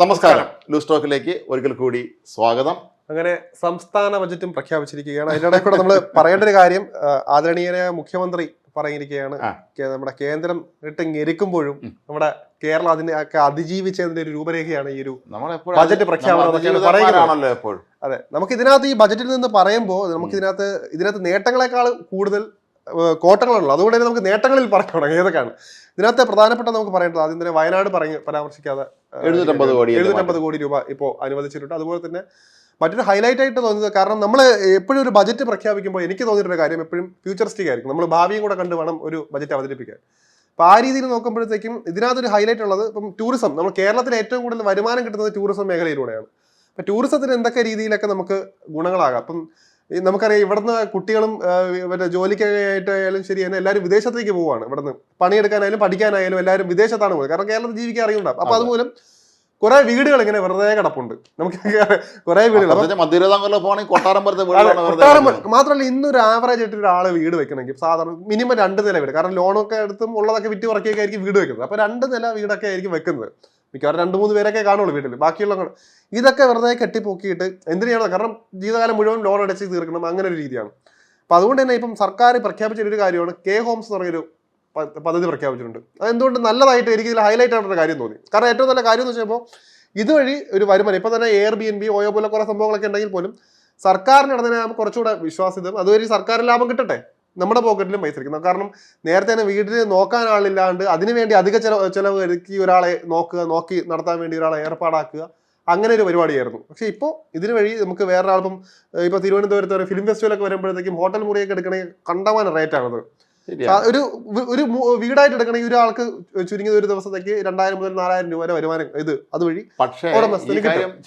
നമസ്കാരം. ലൂസ് ടോക്കിലേക്ക് ഒരിക്കൽ കൂടി സ്വാഗതം. അങ്ങനെ സംസ്ഥാന ബജറ്റും പ്രഖ്യാപിച്ചിരിക്കുകയാണ്. അതിനിടെ കൂടെ നമ്മൾ പറയേണ്ട ഒരു കാര്യം ആദരണീയനായ മുഖ്യമന്ത്രി പറഞ്ഞിരിക്കുകയാണ്. നമ്മുടെ കേന്ദ്രം ഇട്ട് ഞെരുക്കുമ്പോഴും നമ്മുടെ കേരളം അതിനെ ഒക്കെ അതിജീവിച്ചതിന്റെ ഒരു രൂപരേഖയാണ് ഈ ഒരു ബജറ്റ് പ്രഖ്യാപനം. എപ്പോഴും. അതെ. നമുക്ക് ഇതിനകത്ത് ഈ ബജറ്റിൽ നിന്ന് പറയുമ്പോൾ നമുക്ക് ഇതിനകത്ത് ഇതിനകത്ത് നേട്ടങ്ങളെക്കാൾ കൂടുതൽ കോട്ടങ്ങളുള്ളൂ അതുകൊണ്ട് തന്നെ നമുക്ക് നേട്ടങ്ങളിൽ പറയണം ഏതൊക്കെയാണ്? ഇതിനകത്ത് പ്രധാനപ്പെട്ട നമുക്ക് പറയേണ്ടത് ആദ്യം തന്നെ വയനാട് പറഞ്ഞ് പരാമർശിക്കാതെ എഴുന്നൂറ്റമ്പത് കോടി എഴുന്നൂറ്റമ്പത് കോടി രൂപ ഇപ്പോൾ അനുവദിച്ചിട്ടുണ്ട്. അതുപോലെ തന്നെ മറ്റൊരു ഹൈലൈറ്റ് ആയിട്ട് തോന്നുന്നത് കാരണം നമ്മൾ എപ്പോഴും ഒരു ബജറ്റ് പ്രഖ്യാപിക്കുമ്പോൾ എനിക്ക് തോന്നിയിട്ടൊരു കാര്യം എപ്പോഴും ഫ്യൂച്ചറിസ്റ്റിക് ആയിരിക്കും. നമ്മൾ ഭാവിയും കൂടെ കണ്ട് വേണം ഒരു ബജറ്റ് അവതരിപ്പിക്കാൻ. അപ്പോൾ ആ രീതിയിൽ നോക്കുമ്പോഴത്തേക്കും ഇതിനകത്തൊരു ഹൈലൈറ്റ് ഉള്ളത് ഇപ്പം ടൂറിസം നമ്മൾ കേരളത്തിൽ ഏറ്റവും കൂടുതൽ വരുമാനം കിട്ടുന്നത് ടൂറിസം മേഖലയിലൂടെയാണ്. അപ്പം ടൂറിസത്തിന് എന്തൊക്കെ രീതിയിലൊക്കെ നമുക്ക് ഗുണങ്ങളാകാം? അപ്പം നമുക്കറിയാം ഇവിടുന്ന് കുട്ടികളും മറ്റേ ജോലിക്കായിട്ടായാലും ശരി തന്നെ എല്ലാവരും വിദേശത്തേക്ക് പോവുകയാണ് ഇവിടുന്ന് പണിയെടുക്കാനായാലും പഠിക്കാനായാലും എല്ലാവരും വിദേശത്താണ് പോകുന്നത് കാരണം കേരളത്തിൽ ജീവിക്കാൻ അറിയുണ്ടാവും അപ്പൊ അതുമൂലം കുറെ വീടുകൾ ഇങ്ങനെ വെറുതെ കിടപ്പുണ്ട്. നമുക്ക് കുറെ വീടുകൾ. മാത്രമല്ല ഇന്നൊരു ആവറേജ് ആയിട്ട് ഒരാൾ വീട് വെക്കണമെങ്കിൽ സാധാരണ മിനിമം രണ്ട് നില വീട്. കാരണം ലോണൊക്കെ എടുത്തും ഉള്ളതൊക്കെ വിറ്റ് ഉറക്കിയൊക്കെ ആയിരിക്കും വീട് വെക്കുന്നത്. അപ്പൊ രണ്ട് നില വീടൊക്കെ ആയിരിക്കും വെക്കുന്നത്. മിക്കവാറും രണ്ട് മൂന്ന് പേരൊക്കെ കാണുള്ളൂ വീട്ടിൽ ബാക്കിയുള്ള ഇതൊക്കെ വെറുതെ കെട്ടിപ്പൊക്കിയിട്ട് എന്തിനാണ് കാരണം ജീവിതകാലം മുഴുവൻ ലോൺ അടച്ച് തീർക്കണം. അങ്ങനെ ഒരു രീതിയാണ്. അപ്പം അതുകൊണ്ട് തന്നെ ഇപ്പം സർക്കാർ പ്രഖ്യാപിച്ച ഒരു കാര്യമാണ് കെ ഹോംസ് എന്ന് പറഞ്ഞൊരു പദ്ധതി പ്രഖ്യാപിച്ചിട്ടുണ്ട്. അതെന്തുകൊണ്ട് നല്ലതായിട്ട് എനിക്ക് ഇതിൽ ഹൈലൈറ്റ് ആയിട്ടുള്ള കാര്യം തോന്നി. കാരണം ഏറ്റവും നല്ല കാര്യം എന്ന് വെച്ചപ്പോൾ ഇതുവഴി ഒരു വരുമാനം ഇപ്പം തന്നെ Airbnb OYO പോലെ കുറേ സംഭവങ്ങളൊക്കെ ഉണ്ടെങ്കിൽ പോലും സർക്കാരിന് നമുക്ക് കുറച്ചുകൂടെ വിശ്വാസ്യത അതുവഴി സർക്കാർ ലാഭം കിട്ടട്ടെ? നമ്മുടെ പോക്കറ്റിലും പൈസ ഇരിക്കുന്നത് കാരണം നേരത്തെ തന്നെ വീട്ടിൽ നോക്കാൻ ആളില്ലാണ്ട് അതിനുവേണ്ടി അധിക ചെലവ് ചെലവ് ഒരുക്കി ഒരാളെ നോക്കുക നോക്കി നടത്താൻ വേണ്ടി ഒരാളെ ഏർപ്പാടാക്കുക അങ്ങനെ ഒരു പരിപാടിയായിരുന്നു. പക്ഷെ ഇപ്പോൾ ഇതിനു വഴി നമുക്ക് വേറെ ആൾപ്പം ഇപ്പോൾ തിരുവനന്തപുരത്ത് ഒരു ഫിലിം ഫെസ്റ്റിവലൊക്കെ വരുമ്പോഴത്തേക്കും ഹോട്ടൽ മുറിയൊക്കെ എടുക്കണമെങ്കിൽ കണ്ടമാന റേറ്റ് ആണത്. ഒരു ഒരു വീടായിട്ട് എടുക്കണമെങ്കിൽ ഒരാൾക്ക് ചുരുങ്ങിയത് ഒരു ദിവസത്തേക്ക് രണ്ടായിരം മുതൽ നാലായിരം രൂപ വരെ വരുമാനം ഇത് അതുവഴി പക്ഷേ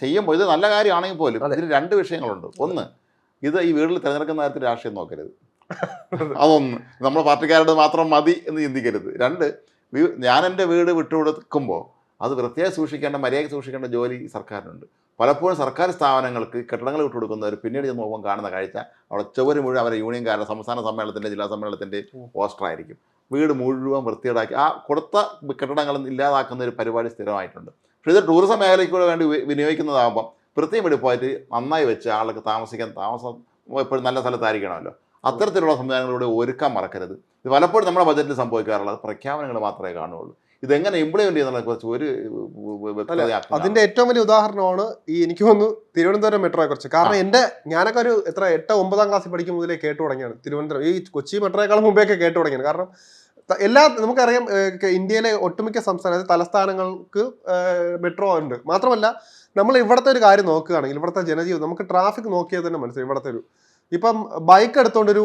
ചെയ്യുമ്പോൾ ഇത് നല്ല കാര്യമാണെങ്കിൽ പോലും. ഇതിന് രണ്ട് വിഷയങ്ങളുണ്ട്. ഒന്ന് ഇത് ഈ വീട്ടിൽ തിരഞ്ഞെടുക്കുന്ന കാര്യത്തിൽ രാഷ്ട്രീയം നോക്കരുത്. അതൊന്ന് നമ്മുടെ പാർട്ടിക്കാരുടെ മാത്രം മതി എന്ന് ചിന്തിക്കരുത്. രണ്ട് ഞാൻ എന്റെ വീട് വിട്ടുകൊടുക്കുമ്പോൾ അത് വൃത്തിയായി സൂക്ഷിക്കേണ്ട മര്യാദ സൂക്ഷിക്കേണ്ട ജോലി സർക്കാരിനുണ്ട്. പലപ്പോഴും സർക്കാർ സ്ഥാപനങ്ങൾക്ക് കെട്ടിടങ്ങൾ വിട്ടുകൊടുക്കുന്നവർ പിന്നീട് ചെന്ന് നോക്കുമ്പോൾ കാണുന്ന കാഴ്ച അവിടെ ചുവര് മുഴുവൻ അവരെ യൂണിയൻകാരുടെ സംസ്ഥാന സമ്മേളനത്തിന്റെ ജില്ലാ സമ്മേളനത്തിന്റെ ആയിരിക്കും. വീട് മുഴുവൻ വൃത്തിയേടാക്കി ആ കൊടുത്ത കെട്ടിടങ്ങൾ ഇല്ലാതാക്കുന്ന ഒരു പരിപാടി സ്ഥിരമായിട്ടുണ്ട്. പക്ഷേ ഇത് ടൂറിസം മേഖലയ്ക്ക് കൂടെ വേണ്ടി വിനിയോഗിക്കുന്നതാകുമ്പം വൃത്തിയും വെടിപ്പായിട്ട് നന്നായി വെച്ച് ആൾക്ക് താമസിക്കാൻ താമസം എപ്പോഴും നല്ല സ്ഥലത്തായിരിക്കണമല്ലോ. അത്തരത്തിലുള്ള സംവിധാനങ്ങളിലൂടെ ഒരുക്കാൻ മറക്കരുത്. ഇത് പലപ്പോഴും നമ്മുടെ ബജറ്റിൽ സംഭവിക്കാറുള്ളത് പ്രഖ്യാപനങ്ങൾ മാത്രമേ കാണുകയുള്ളൂ. ഇതെങ്ങനെ ഇംപ്ലിമെന്റ് ചെയ്യുന്നതിനെ കുറിച്ച് ഒരു അതിന്റെ ഏറ്റവും വലിയ ഉദാഹരണമാണ് ഈ എനിക്ക് തോന്നുന്നു തിരുവനന്തപുരം മെട്രോയെ കുറിച്ച്. കാരണം എന്റെ ഞാനൊക്കെ ഒരു എത്ര എട്ട് ഒമ്പതാം ക്ലാസ്സിൽ പഠിക്കും മുതലേ കേട്ടു തുടങ്ങിയാണ് തിരുവനന്തപുരം. ഈ കൊച്ചി മെട്രോയെക്കാളും മുമ്പേയൊക്കെ കേട്ടു തുടങ്ങിയാണ്. കാരണം എല്ലാ നമുക്കറിയാം ഇന്ത്യയിലെ ഒട്ടുമിക്ക സംസ്ഥാന തലസ്ഥാനങ്ങൾക്ക് മെട്രോ ഉണ്ട്. മാത്രമല്ല നമ്മൾ ഇവിടുത്തെ ഒരു കാര്യം നോക്കുകയാണെങ്കിൽ ഇവിടുത്തെ ജനജീവിതം നമുക്ക് ട്രാഫിക് നോക്കിയാൽ തന്നെ മനസ്സിലായി ഇവിടുത്തെ ഒരു ഇപ്പം ബൈക്ക് എടുത്തോണ്ട് ഒരു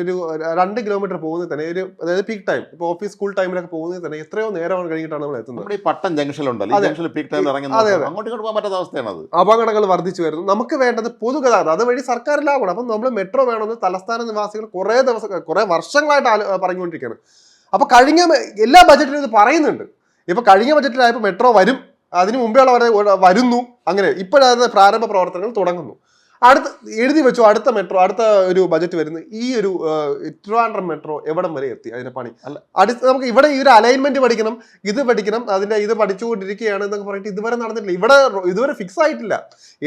ഒരു രണ്ട് കിലോമീറ്റർ പോകുന്നത് തന്നെ ഒരു അതായത് പീക്ക് ടൈം ഇപ്പൊ ഓഫീസ് സ്കൂൾ ടൈമിലൊക്കെ പോകുന്നത് തന്നെ എത്രയോ നേരമാണ് കഴിഞ്ഞിട്ടാണ് നമ്മൾ എത്തുന്നത്. നമ്മുടെ ഈ പട്ടം ജംഗ്ഷനിലുണ്ടല്ലോ. ജംഗ്ഷനിൽ പീക്ക് ടൈം അങ്ങോട്ട് ഇങ്ങോട്ട് പോകാൻ പറ്റാത്ത അവസ്ഥയാണ് അത് അപകടങ്ങൾ വർദ്ധിച്ചു വരുന്നു. നമുക്ക് വേണ്ടത് പൊതുഗതാഗതം. അതുവഴി സർക്കാർ ലാഭമാണ് അപ്പം നമ്മൾ മെട്രോ വേണമെന്ന് തലസ്ഥാന നിവാസികൾ കുറേ ദിവസം കുറേ വർഷങ്ങളായിട്ട് പറഞ്ഞുകൊണ്ടിരിക്കുകയാണ്. അപ്പൊ കഴിഞ്ഞ എല്ലാ ബജറ്റിലും ഇത് പറയുന്നുണ്ട്. ഇപ്പൊ കഴിഞ്ഞ ബജറ്റിലായപ്പോൾ മെട്രോ വരും. അതിന് മുമ്പേ ഉള്ളവരെ ഉള്ള- വരുന്നു. അങ്ങനെ ഇപ്പോഴാണ് പ്രാരംഭ പ്രവർത്തനങ്ങൾ തുടങ്ങുന്നു. അടുത്ത എഴുതി വെച്ചു അടുത്ത മെട്രോ അടുത്ത ഒരു ബജറ്റ് വരുന്നു ഈ ഒരു ട്രിവാൻഡ്രം മെട്രോ എവിടം വരെ എത്തി അതിന്റെ പണി? അല്ല. അടുത്ത നമുക്ക് ഇവിടെ ഈ ഒരു അലൈൻമെന്റ് പഠിക്കണം ഇത് പഠിക്കണം അതിന്റെ ഇത് പഠിച്ചുകൊണ്ടിരിക്കുകയാണ് എന്നൊക്കെ പറഞ്ഞിട്ട് ഇതുവരെ നടന്നിട്ടില്ല. ഇവിടെ ഇതുവരെ ഫിക്സ് ആയിട്ടില്ല.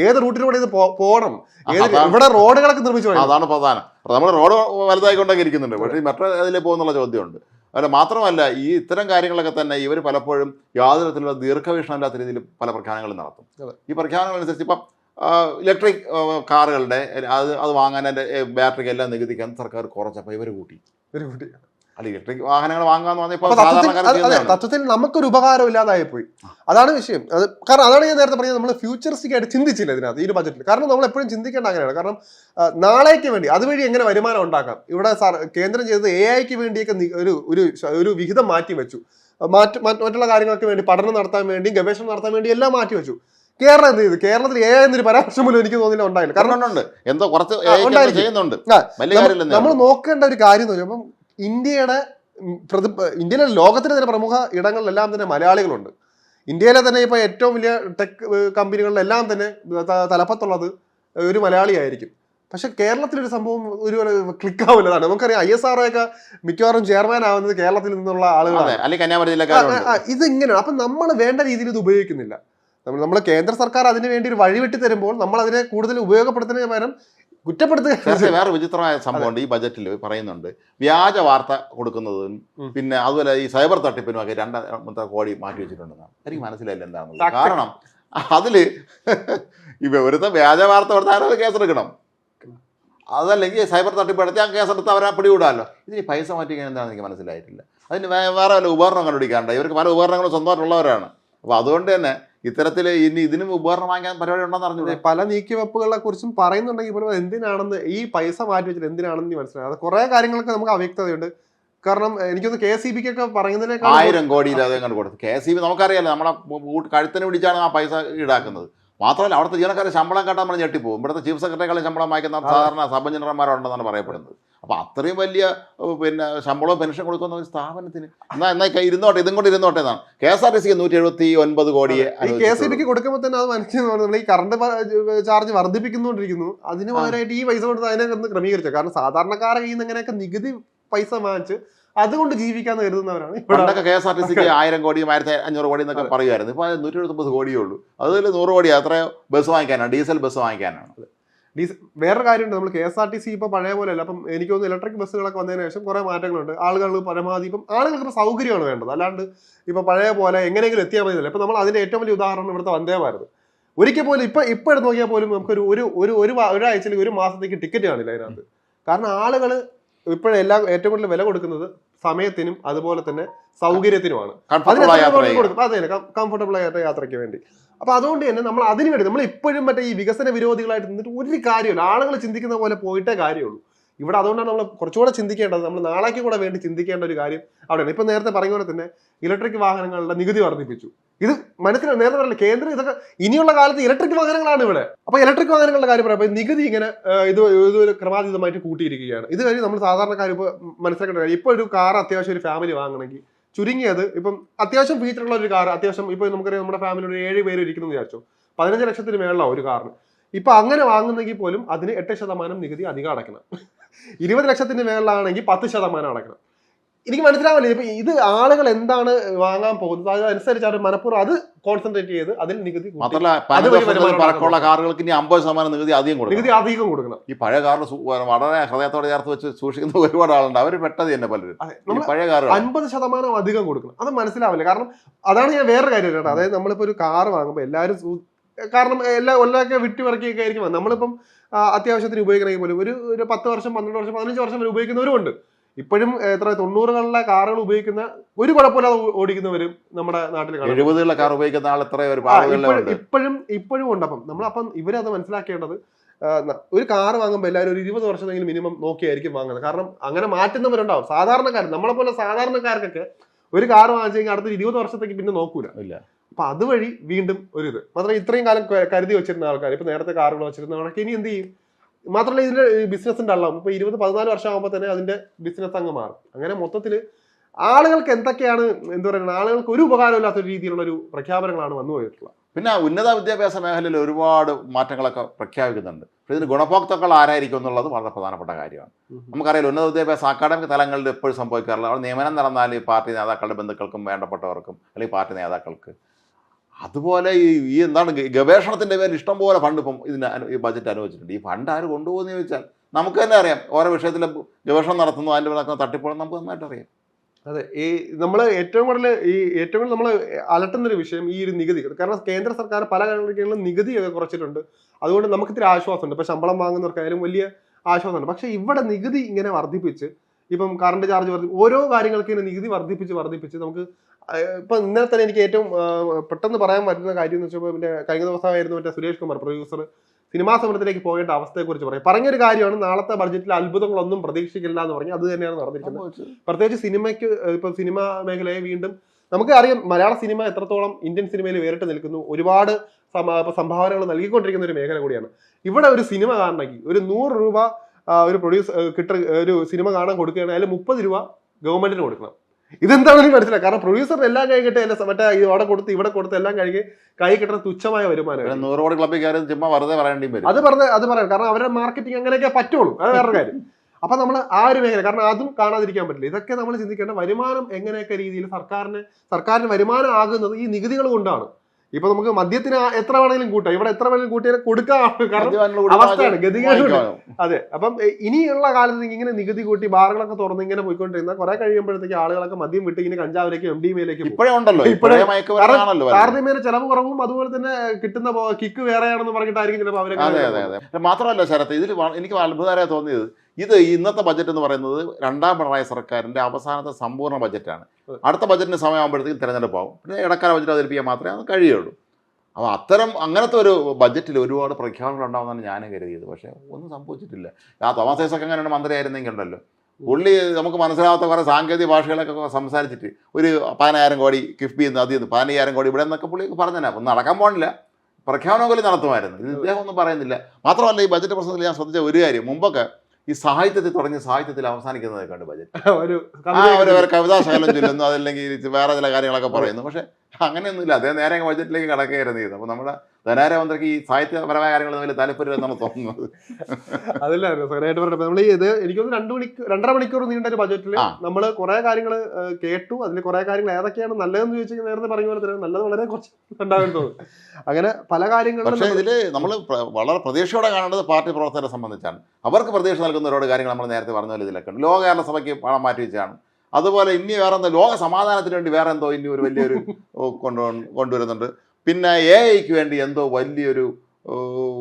ഏത് റൂട്ടിലൂടെ ഇത് പോകണം. ഏത് ഇവിടെ റോഡുകളൊക്കെ നിർമ്മിച്ചു. അതാണ് പ്രധാനം. നമ്മൾ റോഡ് വലുതായിക്കൊണ്ടൊക്കെ ഇരിക്കുന്നുണ്ട്. പക്ഷേ മെട്രോ അതിലേ പോകുന്നുള്ള ചോദ്യമുണ്ട്. അല്ല മാത്രമല്ല ഈ ഇത്തരം കാര്യങ്ങളൊക്കെ തന്നെ ഇവർ പലപ്പോഴും യാതൊരു തരത്തിലുള്ള ദീർഘവീക്ഷണമില്ലാത്ത രീതിയിൽ പല പ്രഖ്യാപനങ്ങളും നടത്തും. ഈ പ്രഖ്യാപനങ്ങൾ അനുസരിച്ച് ഇപ്പം ഇലക്ട്രിക് കാറുകളുടെ അത് അത് വാങ്ങാൻ എന്റെ ബാറ്ററിക്ക് എല്ലാം നികുതിക്കാൻ സർക്കാർ കുറച്ചപ്പോൾ ഇവർ കൂട്ടി. ഇവർ കൂട്ടി. അല്ല ഇലക്ട്രിക് വാഹനങ്ങൾ വാങ്ങാന്ന് അപ്പൊ തത്വത്തിൽ നമുക്കൊരു ഉപകാരം ഇല്ലാതായി പോയി. അതാണ് വിഷയം. അത് കാരണം അതാണ് ഞാൻ നേരത്തെ പറഞ്ഞത് നമ്മൾ ഫ്യൂച്ചറിസ്റ്റിക് ആയിട്ട് ചിന്തിച്ചില്ല ഇതിനകത്ത് ഈ ഒരു ബജറ്റിൽ കാരണം നമ്മൾ എപ്പോഴും ചിന്തിക്കേണ്ട അങ്ങനെയാണ്. കാരണം നാളേക്ക് വേണ്ടി അതുവഴി എങ്ങനെ വരുമാനം ഉണ്ടാക്കാം? ഇവിടെ കേന്ദ്രം ചെയ്തത് എ ഐക്ക് വേണ്ടിയൊക്കെ ഒരു ഒരു ഒരു വിഹിതം മാറ്റി വെച്ചു മാറ്റ് മറ്റുള്ള കാര്യങ്ങൾക്ക് വേണ്ടി പഠനം നടത്താൻ വേണ്ടി ഗവേഷണം നടത്താൻ വേണ്ടി എല്ലാം മാറ്റി വെച്ചു കേരളം എന്ത് ചെയ്തു? കേരളത്തിൽ എ എന്നൊരു പരാമർശം പോലും എനിക്ക് തോന്നില്ല ഉണ്ടായില്ല. കാരണം എന്തോ കുറച്ച്. ചെയ്യുന്നുണ്ട്. നമ്മൾ നോക്കേണ്ട ഒരു കാര്യം എന്ന് പറയുമ്പോൾ ഇന്ത്യയുടെ പ്രതി ഇന്ത്യയിലെ ലോകത്തിലെ തന്നെ പ്രമുഖ ഇടങ്ങളിലെല്ലാം തന്നെ മലയാളികളുണ്ട്. ഇന്ത്യയിലെ തന്നെ ഇപ്പോൾ ഏറ്റവും വലിയ ടെക് കമ്പനികളിലെല്ലാം തന്നെ തലപ്പത്തുള്ളത് ഒരു മലയാളിയായിരിക്കും. പക്ഷെ കേരളത്തിലൊരു സംഭവം ഒരു ക്ലിക്ക് ആവില്ലതാണ്. നമുക്കറിയാം ഐ എസ് ആർ ഒക്കെ മിക്കവാറും ചെയർമാൻ ആവുന്നത് കേരളത്തിൽ നിന്നുള്ള ആളുകളാണ്. ഇത് ഇങ്ങനെയാണ് അപ്പൊ നമ്മൾ വേണ്ട രീതിയിൽ ഇത് ഉപയോഗിക്കുന്നില്ല. നമ്മൾ നമ്മൾ കേന്ദ്ര സർക്കാർ അതിന് വേണ്ടി ഒരു വഴിവെട്ടി തരുമ്പോൾ നമ്മൾ അതിനെ കൂടുതൽ ഉപയോഗപ്പെടുത്തുന്നതിന് പകരം കുറ്റപ്പെടുത്തുക വേറെ വിചിത്രമായ സംഭവമുണ്ട്. ഈ ബജറ്റിൽ പറയുന്നുണ്ട്. വ്യാജ വാർത്ത കൊടുക്കുന്നതും പിന്നെ അതുപോലെ ഈ സൈബർ തട്ടിപ്പിനും ഒക്കെ രണ്ടാമത്തെ കോടി മാറ്റി വെച്ചിട്ടുണ്ടെന്നാണ്. എനിക്ക് മനസ്സിലായില്ല എന്താണെന്നുള്ളത്. കാരണം അതിൽ ഇവ ഒരുത്ത വ്യാജ വാർത്ത കൊടുത്താൽ കേസെടുക്കണം? അതല്ലെങ്കിൽ സൈബർ തട്ടിപ്പ് എടുത്ത് ആ കേസെടുത്ത് അവരെ പിടികൂടാമല്ലോ ഇതിന് പൈസ മാറ്റിക്കാൻ എന്താണെന്ന് എനിക്ക് മനസ്സിലായിട്ടില്ല. അതിന് വേറെ വല്ല ഉപകരണം കണ്ടുപിടിക്കാണ്ട് ഇവർക്ക് പല ഉപകരണങ്ങളും സ്വന്തമായിട്ടുള്ളവരാണ്. അപ്പോൾ അതുകൊണ്ട് തന്നെ ഇത്തരത്തിൽ ഇനി ഇതിനും ഉപകരണം വാങ്ങിക്കാൻ പരിപാടി ഉണ്ടെന്ന് അറിഞ്ഞൂടെ? പല നീക്കിവെപ്പുകളെ കുറിച്ചും പറയുന്നുണ്ടെങ്കിൽ പോലും എന്തിനാണെന്ന് ഈ പൈസ മാറ്റി വെച്ചിട്ട് എന്തിനാണെന്ന് മനസ്സിലായി. അത് കുറെ കാര്യങ്ങളൊക്കെ നമുക്ക് അവ്യക്തതയുണ്ട്. കാരണം എനിക്കൊന്ന് കെ സി ബിക്കൊക്കെ പറയുന്നതിനേക്കാൾ ആയിരം കോടി കണ്ട് കൊടുത്തു. കെ സി ബി നമുക്കറിയാലോ നമ്മളെ കഴുത്തിന് പിടിച്ചാണ് ആ പൈസ ഈടാക്കുന്നത്. മാത്രമല്ല അവിടുത്തെ ജീവനക്കാരെ ശമ്പളം കേട്ടാൽ നമ്മൾ ഞെട്ടിപ്പോകും ഇവിടുത്തെ ചീഫ് സെക്രട്ടറികളെ ശമ്പളം വായിക്കുന്ന സാധാരണ സബ് എഞ്ചിനീയർമാരുണ്ടെന്നാണ് പറയപ്പെടുന്നത്. അപ്പോൾ അത്രയും വലിയ പിന്നെ ശമ്പളവും പെൻഷൻ കൊടുക്കുന്ന ഒരു സ്ഥാപനത്തിന് എന്നാൽ എന്നാൽ ഇരുന്നോട്ടെ ഇതും കൊണ്ട് ഇരുന്നോട്ടെ എന്നാണ്. കെ എസ് ആർ ടി സിക്ക് നൂറ്റി എഴുപത്തി ഒൻപത് കോടിയെ ഈ കെ എസ് ഇ ബിക്ക് കൊടുക്കുമ്പോൾ തന്നെ അത് മനസ്സിലെന്ന് നമ്മൾ ഈ കറണ്ട് ചാർജ് വർദ്ധിപ്പിക്കുന്നുകൊണ്ടിരിക്കുന്നു അതിന് പകരമായിട്ട് ഈ പൈസ കൊടുത്ത് അതിനെ ഒന്ന് ക്രമീകരിച്ചു. കാരണം സാധാരണക്കാരെ കയ്യിൽ നിന്ന് ഇങ്ങനെയൊക്കെ നികുതി പൈസ വാങ്ങിച്ച് അതുകൊണ്ട് ജീവിക്കാന്ന് കരുതുന്നവരാണ് പണ്ടൊക്കെ കെ എസ് ആർ ടി സിക്ക് ആയിരം കോടിയും ആയിരത്തി അഞ്ഞൂറ് കോടി എന്നൊക്കെ പറയുമായിരുന്നു. ഇപ്പോൾ നൂറ്റി എഴുപത്തൊമ്പത് കോടിയേ ഉള്ളൂ. അതിൽ നൂറ് കോടി അത്രയോ ബസ് വാങ്ങിക്കാനാണ് ഡീസൽ ബസ് വാങ്ങിക്കാനാണ്. ഡീസൽ വേറെ കാര്യമുണ്ട്. നമ്മൾ K S R T C ഇപ്പൊ പഴയ പോലെ അല്ല അപ്പം എനിക്ക് തോന്നുന്നു ഇലക്ട്രിക് ബസ്സുകളൊക്കെ വന്നതിന് ശേഷം കുറെ മാറ്റങ്ങളുണ്ട്. ആളുകൾ പരമാവധി ഇപ്പം ആളുകൾക്ക് സൗകര്യമാണ് വേണ്ടത്. അല്ലാണ്ട് ഇപ്പൊ പഴയ പോലെ എങ്ങനെയെങ്കിലും എത്തിയാൽ മതിയല്ല ഇപ്പൊ നമ്മൾ അതിന്റെ ഏറ്റവും വലിയ ഉദാഹരണം ഇവിടുത്തെ വന്ദേ ഭാരത് ഒരിക്കൽ പോലും ഇപ്പൊ ഇപ്പൊ എടുത്ത് നോക്കിയാൽ പോലും നമുക്ക് ഒരു ഒരു ഒരു ഒരാഴ്ച ഒരാഴ്ചയിൽ ഒരു മാസത്തേക്ക് ടിക്കറ്റ് കാണില്ല അതിനകത്ത്. കാരണം ആളുകൾ ഇപ്പോഴെല്ലാം ഏറ്റവും കൂടുതൽ വില കൊടുക്കുന്നത് സമയത്തിനും അതുപോലെ തന്നെ സൗകര്യത്തിനുമാണ്. കംഫർട്ടബിൾ അതെ ആയിട്ട് യാത്രയ്ക്ക് വേണ്ടി. അപ്പൊ അതുകൊണ്ട് തന്നെ നമ്മൾ അതിനു വേണ്ടി നമ്മൾ ഇപ്പോഴും മറ്റേ ഈ വികസന വിരോധികളായിട്ട് നിന്നിട്ട് ഒരു കാര്യമില്ല ആളുകൾ ചിന്തിക്കുന്ന പോലെ പോയിട്ടേ കാര്യമുള്ളൂ. ഇവിടെ അതുകൊണ്ടാണ് നമ്മൾ കുറച്ചുകൂടെ ചിന്തിക്കേണ്ടത്. നമ്മൾ നാളേക്ക് കൂടെ വേണ്ടി ചിന്തിക്കേണ്ട ഒരു കാര്യം അവിടെയാണ്. ഇപ്പൊ നേരത്തെ പറഞ്ഞ പോലെ തന്നെ ഇലക്ട്രിക് വാഹനങ്ങളുടെ നികുതി വർദ്ധിപ്പിച്ചു. ഇത് മനസ്സിന് നേരത്തെ പറഞ്ഞില്ല കേന്ദ്രം ഇതൊക്കെ ഇനിയുള്ള കാലത്ത് ഇലക്ട്രിക് വാഹനങ്ങളാണ് ഇവിടെ. അപ്പൊ ഇലക്ട്രിക് വാഹനങ്ങളുടെ കാര്യം പറയാം നികുതി ഇങ്ങനെ ഇത് ഇത് ക്രമാതീതമായിട്ട് കൂട്ടിയിരിക്കുകയാണ്. ഇത് കഴിഞ്ഞ് നമ്മൾ സാധാരണക്കാർ ഇപ്പോൾ മനസ്സിലാക്കേണ്ട കാര്യം ഇപ്പോൾ ഒരു കാർ അത്യാവശ്യം ഒരു ഫാമിലി വാങ്ങണമെങ്കിൽ ചുരുങ്ങിയത് ഇപ്പം അത്യാവശ്യം ഫീച്ചർ ഉള്ള ഒരു കാർ അത്യാവശ്യം ഇപ്പൊ നമുക്കറിയാം നമ്മുടെ ഫാമിലി ഒരു ഏഴ് പേര് ഇരിക്കുന്നു വിചാരിച്ചു. പതിനഞ്ച് ലക്ഷത്തിന് മേളിലാണ് ഒരു കാറിന് ഇപ്പൊ അങ്ങനെ വാങ്ങുന്നെങ്കിൽ പോലും അതിന് എട്ട് ശതമാനം നികുതി അധികം അടയ്ക്കണം. ഇരുപത് ലക്ഷത്തിന് മേളിലാണെങ്കിൽ പത്ത് ശതമാനം അടക്കണം. എനിക്ക് മനസ്സിലാവില്ല ഇപ്പൊ ഇത് ആളുകൾ എന്താണ് വാങ്ങാൻ പോകുന്നത്? അതനുസരിച്ച് അവർ മനഃപൂർവം അത് കോൺസെൻട്രേറ്റ് ചെയ്ത് അതിൽ നികുതി പഴക്കമുള്ള കാറുകൾക്ക് ഇനി അമ്പത് ശതമാനം നികുതി അധികം കൊടുക്കണം. നികുതി അധികം കൊടുക്കണം. ഈ പഴയ കാറിന് വളരെ ഹൃദയത്തോടെ ചേർത്ത് വെച്ച് സൂക്ഷിക്കുന്ന ഒരുപാട് ആളുണ്ട്. അവർ പെട്ടത് തന്നെ പലരും. പഴയ കാർ അൻപത് ശതമാനം അധികം കൊടുക്കണം. അത് മനസ്സിലാവില്ല. കാരണം അതാണ് ഞാൻ വേറെ കാര്യം കേട്ടോ അതായത് നമ്മളിപ്പോ ഒരു കാർ വാങ്ങുമ്പോൾ എല്ലാവരും കാരണം എല്ലാ കൊല്ലമൊക്കെ വിട്ടി പറക്കിയൊക്കെ ആയിരിക്കും. നമ്മളിപ്പം അത്യാവശ്യത്തിന് ഉപയോഗിക്കണമെങ്കിൽ പോലും ഒരു ഒരു പത്ത് വർഷം പന്ത്രണ്ട് വർഷം പതിനഞ്ച് വർഷം വരെ ഉപയോഗിക്കുന്നവരും ഉണ്ട് ഇപ്പോഴും എത്ര തൊണ്ണൂറുകളിലെ കാറുകൾ ഉപയോഗിക്കുന്ന ഒരു കുഴപ്പമില്ലാതെ ഓടിക്കുന്നവരും നമ്മുടെ നാട്ടിൽ എഴുപതുകളിലെ കാർ ഉപയോഗിക്കുന്ന ആൾ എത്ര ഇപ്പോഴും ഇപ്പോഴും ഉണ്ട്. അപ്പം നമ്മളപ്പം ഇവരത് മനസ്സിലാക്കേണ്ടത് ഒരു കാർ വാങ്ങുമ്പോൾ എല്ലാവരും ഒരു ഇരുപത് വർഷമെങ്കിലും മിനിമം നോക്കിയായിരിക്കും വാങ്ങുന്നത്. കാരണം അങ്ങനെ മാറ്റുന്നവരുണ്ടാവും. സാധാരണക്കാർ നമ്മളെ പോലെ സാധാരണക്കാർക്കൊക്കെ ഒരു കാർ വാങ്ങിച്ചെങ്കിൽ അടുത്ത ഇരുപത് വർഷത്തേക്ക് പിന്നെ നോക്കൂല. ഇല്ല. അപ്പൊ അതുവഴി വീണ്ടും ഒരു ഇത് മാത്രമല്ല ഇത്രയും കാലം കരുതി വെച്ചിരുന്ന ആൾക്കാർ ഇപ്പൊ നേരത്തെ കാറുകൾ വെച്ചിരുന്നവരൊക്കെ ഇനി എന്ത് ചെയ്യും? മാത്രമല്ല ഇതിന്റെ ബിസിനസിന്റെ അള്ളം ഇപ്പൊ ഇരുപത് പതിനാല് വർഷം ആകുമ്പോൾ തന്നെ അതിന്റെ ബിസിനസ് അങ്ങ് മാറും. അങ്ങനെ മൊത്തത്തിൽ ആളുകൾക്ക് എന്തൊക്കെയാണ് എന്താ പറയുക ആളുകൾക്ക് ഒരു ഉപകാരമില്ലാത്ത രീതിയിലുള്ള ഒരു പ്രഖ്യാപനങ്ങളാണ് വന്നു പോയിട്ടുള്ളത്. പിന്നെ ഉന്നത വിദ്യാഭ്യാസ മേഖലയിൽ ഒരുപാട് മാറ്റങ്ങളൊക്കെ പ്രഖ്യാപിക്കുന്നുണ്ട്. ഇതിന് ഗുണഭോക്താക്കൾ ആരായിരിക്കും എന്നുള്ളത് വളരെ പ്രധാനപ്പെട്ട കാര്യമാണ്. നമുക്കറിയാം ഉന്നത വിദ്യാഭ്യാസ അക്കാഡമിക് തലങ്ങളിൽ എപ്പോഴും സംഭവിക്കാറില്ല അവിടെ നിയമനം നടന്നാൽ പാർട്ടി നേതാക്കളുടെ ബന്ധുക്കൾക്കും വേണ്ടപ്പെട്ടവർക്കും അല്ലെങ്കിൽ പാർട്ടി നേതാക്കൾക്ക് അതുപോലെ ഈ ഈ എന്താണ് ഗവേഷണത്തിന്റെ പേരിൽ ഇഷ്ടംപോലെ ഫണ്ട് ഇപ്പം ഇതിന് ഈ ബജറ്റ് അനുവദിച്ചിട്ടുണ്ട്. ഈ ഫണ്ട് ആര് കൊണ്ടുപോകുമെന്ന് ചോദിച്ചാൽ നമുക്ക് തന്നെ അറിയാം. ഓരോ വിഷയത്തിൽ ഗവേഷണം നടത്തുന്നു അതിന്റെ നടക്കുന്ന തട്ടിപ്പുകളും നമുക്ക് നന്നായിട്ട് അറിയാം. അതെ ഈ നമ്മൾ ഏറ്റവും കൂടുതൽ ഈ ഏറ്റവും കൂടുതൽ നമ്മൾ അലട്ടുന്ന ഒരു വിഷയം ഈ ഒരു നികുതി. കാരണം കേന്ദ്ര സർക്കാർ പല കാര്യങ്ങളിലും നികുതി ഒക്കെ കുറച്ചിട്ടുണ്ട്. അതുകൊണ്ട് നമുക്ക് ഇത്തിരി ആശ്വാസമുണ്ട്. ഇപ്പം ശമ്പളം വാങ്ങുന്നവർക്കായാലും വലിയ ആശ്വാസമുണ്ട്. പക്ഷേ ഇവിടെ നികുതി ഇങ്ങനെ വർദ്ധിപ്പിച്ച് ഇപ്പം കറണ്ട് ചാർജ് വർദ്ധി ഓരോ കാര്യങ്ങൾക്ക് ഇങ്ങനെ നികുതി വർദ്ധിപ്പിച്ച് വർദ്ധിപ്പിച്ച് നമുക്ക് ഇപ്പൊ ഇന്നലെ തന്നെ എനിക്ക് ഏറ്റവും പെട്ടെന്ന് പറയാൻ പറ്റുന്ന കാര്യം എന്ന് വെച്ചപ്പോൾ പിന്നെ കഴിഞ്ഞ ദിവസമായിരുന്നു മറ്റേ സുരേഷ് കുമാർ പ്രൊഡ്യൂസർ സിനിമാ സമരത്തിലേക്ക് പോകേണ്ട അവസ്ഥയെക്കുറിച്ച് പറയും. പറഞ്ഞൊരു കാര്യമാണ് നാളത്തെ ബഡ്ജറ്റിൽ അത്ഭുതങ്ങളൊന്നും പ്രതീക്ഷിക്കില്ല എന്ന് പറഞ്ഞു അത് തന്നെയാണ് നടന്നിരിക്കുന്നത്. പ്രത്യേകിച്ച് സിനിമയ്ക്ക് ഇപ്പൊ സിനിമാ മേഖലയെ വീണ്ടും നമുക്ക് അറിയാം മലയാള സിനിമ എത്രത്തോളം ഇന്ത്യൻ സിനിമയിൽ വേറിട്ട് നിൽക്കുന്നു ഒരുപാട് സംഭാവനകൾ നൽകിക്കൊണ്ടിരിക്കുന്ന ഒരു മേഖല കൂടിയാണ്. ഇവിടെ ഒരു സിനിമ കാണണമെങ്കിൽ ഒരു നൂറ് രൂപ ഒരു പ്രൊഡ്യൂസ് കിട്ട ഒരു സിനിമ കാണാൻ കൊടുക്കുകയാണെങ്കിൽ അതിൽ മുപ്പത് രൂപ ഗവൺമെന്റിന് കൊടുക്കണം. ഇതെന്താണെന്ന് എനിക്ക് മനസ്സിലായി. കാരണം പ്രൊഡ്യൂസർ എല്ലാം കൈ കിട്ടുക അല്ല മറ്റേ ഇവിടെ അവിടെ കൊടുത്ത് ഇവിടെ കൊടുത്ത് എല്ലാം കഴിഞ്ഞ് കൈ കിട്ടുന്ന തുച്ഛമായ വരുമാനം നൂറോട് ക്ലബ്ബിൽ കയറി ചുമ്മാ വെറുതെ പറയേണ്ടി വരും. അത് പറഞ്ഞ അത് പറയാം. കാരണം അവരുടെ മാർക്കറ്റിംഗ് അങ്ങനെയൊക്കെ പറ്റുള്ളൂ. അത് വേറെ കാര്യം. അപ്പൊ നമ്മൾ ആ ഒരു മേഖല കാരണം അതും കാണാതിരിക്കാൻ പറ്റില്ല. ഇതൊക്കെ നമ്മൾ ചിന്തിക്കേണ്ട വരുമാനം എങ്ങനെയൊക്കെ രീതിയിൽ സർക്കാരിന് സർക്കാരിന് വരുമാനം ആകുന്നത് ഈ നികുതികൾ കൊണ്ടാണ്. ഇപ്പൊ നമുക്ക് മദ്യത്തിന് എത്ര വേണമെങ്കിലും കൂട്ടാം. ഇവിടെ എത്ര വേണമെങ്കിലും കൂട്ടിയാൽ കൊടുക്കാം. അവസ്ഥയാണ് ഗതികേടുണ്ട്. അതെ. അപ്പം ഇനിയുള്ള കാലത്ത് ഇങ്ങനെ നികുതി കൂട്ടി ബാറുകളൊക്കെ തുറന്ന് ഇങ്ങനെ പോയിക്കൊണ്ടിരുന്ന കുറെ കഴിയുമ്പോഴത്തേക്ക് ആളുകളൊക്കെ മദ്യം വിട്ട് ഇങ്ങനെ കഞ്ചാവിലേക്കും എം ഡി വരുന്നത്. താരതമ്യേന ചെലവ് കുറവും അതുപോലെ തന്നെ കിട്ടുന്ന കിക്ക് വേറെയാണെന്ന് പറഞ്ഞിട്ടായിരിക്കും ചിലപ്പോൾ അവരൊക്കെ മാത്രമല്ല ശരത്ത് ഇതിൽ എനിക്ക് അത്ഭുതകരമായി തോന്നിയത് ഇത് ഇന്നത്തെ ബജറ്റ് എന്ന് പറയുന്നത് രണ്ടാം പിണറായി സർക്കാരിന്റെ അവസാനത്തെ സമ്പൂർണ ബജറ്റാണ്. അടുത്ത ബജറ്റിന് സമയമാകുമ്പോഴത്തേക്കും തിരഞ്ഞെടുപ്പാവും പിന്നെ ഇടക്കാല ബജറ്റ് അവതരിപ്പിക്കാൻ മാത്രമേ അത് കഴിയുള്ളൂ. അപ്പോൾ അത്തരം അങ്ങനത്തെ ഒരു ബജറ്റിൽ ഒരുപാട് പ്രഖ്യാപനങ്ങൾ ഉണ്ടാവുമെന്നാണ് ഞാൻ കരുതിയത്. പക്ഷേ ഒന്നും സംഭവിച്ചിട്ടില്ല. ആ തോമസ് ഐസക് അങ്ങനെ മന്ത്രിയായിരുന്നെങ്കിൽ ഉണ്ടല്ലോ. പുള്ളി നമുക്ക് മനസ്സിലാവാത്ത കുറേ സാങ്കേതിക ഭാഷകളൊക്കെ സംസാരിച്ചിട്ട് ഒരു പതിനായിരം കോടി കിഫ്ബി എന്ന് അതിന്ന് പതിനയ്യായിരം കോടി ഇവിടെ നിന്നൊക്കെ പുള്ളി പറഞ്ഞാൽ അപ്പം നടക്കാൻ പോകണില്ല പ്രഖ്യാപനങ്ങൾ നടത്തുമായിരുന്നു. ഇത് ഇദ്ദേഹം ഒന്നും പറയുന്നില്ല. മാത്രമല്ല ഈ ബജറ്റ് പ്രശ്നത്തിൽ ഞാൻ ശ്രദ്ധിച്ച ഒരു കാര്യം. മുമ്പൊക്കെ ഈ സാഹിത്യത്തിൽ തുടങ്ങിയ സാഹിത്യത്തിൽ അവസാനിക്കുന്നതൊക്കെ ഉണ്ട് ബജറ്റ്. ഒരു കവിതാ ശകലം ചൊല്ലുന്നു അതല്ലെങ്കിൽ വേറെ ചില കാര്യങ്ങളൊക്കെ പറയുന്നു. പക്ഷെ അങ്ങനെയൊന്നുമില്ല. അദ്ദേഹം നേരെ ബജറ്റിലേക്ക് കടക്കുകയായിരുന്നു ചെയ്തത്. അപ്പോൾ നമ്മുടെ ധനാരമന്ത്രിക്ക് ഈ സാഹിത്യപരമായ കാര്യങ്ങൾ വലിയ താല്പര്യം എന്നാണ് തോന്നുന്നത്. അതല്ല സെക്രട്ടറി പറഞ്ഞത് നമ്മൾ ഈ എനിക്ക് എനിക്കൊന്ന് രണ്ട് മണിക്കൂർ രണ്ടര മണിക്കൂർ നീണ്ട ഒരു ബജറ്റിൽ നമ്മൾ കുറെ കാര്യങ്ങൾ കേട്ടു. അതിൽ കുറെ കാര്യങ്ങൾ ഏതൊക്കെയാണ് നല്ലതെന്ന് ചോദിച്ചാൽ നേരത്തെ പറഞ്ഞ പോലെ തന്നെ നല്ലത് വളരെ കുറച്ച് തോന്നുന്നു. അങ്ങനെ പല കാര്യങ്ങളും പക്ഷേ ഇതിൽ നമ്മൾ വളരെ പ്രതീക്ഷയോടെ കാണേണ്ടത് പാർട്ടി പ്രവർത്തകരെ സംബന്ധിച്ചാണ്. അവർക്ക് പ്രതീക്ഷ നൽകുന്നവരോട് കാര്യങ്ങൾ നമ്മൾ നേരത്തെ പറഞ്ഞ പോലെ ഇതിലൊക്കെ ഉണ്ട്. ലോകകേരള സഭയ്ക്ക് പണം മാറ്റി വെച്ചാണ് അതുപോലെ ഇനി വേറെ എന്തോ ലോക സമാധാനത്തിന് വേണ്ടി വേറെ എന്തോ ഇനി ഒരു വലിയൊരു കൊണ്ടു കൊണ്ടുവരുന്നുണ്ട്. പിന്നെ എ ഐക്ക് വേണ്ടി എന്തോ വലിയൊരു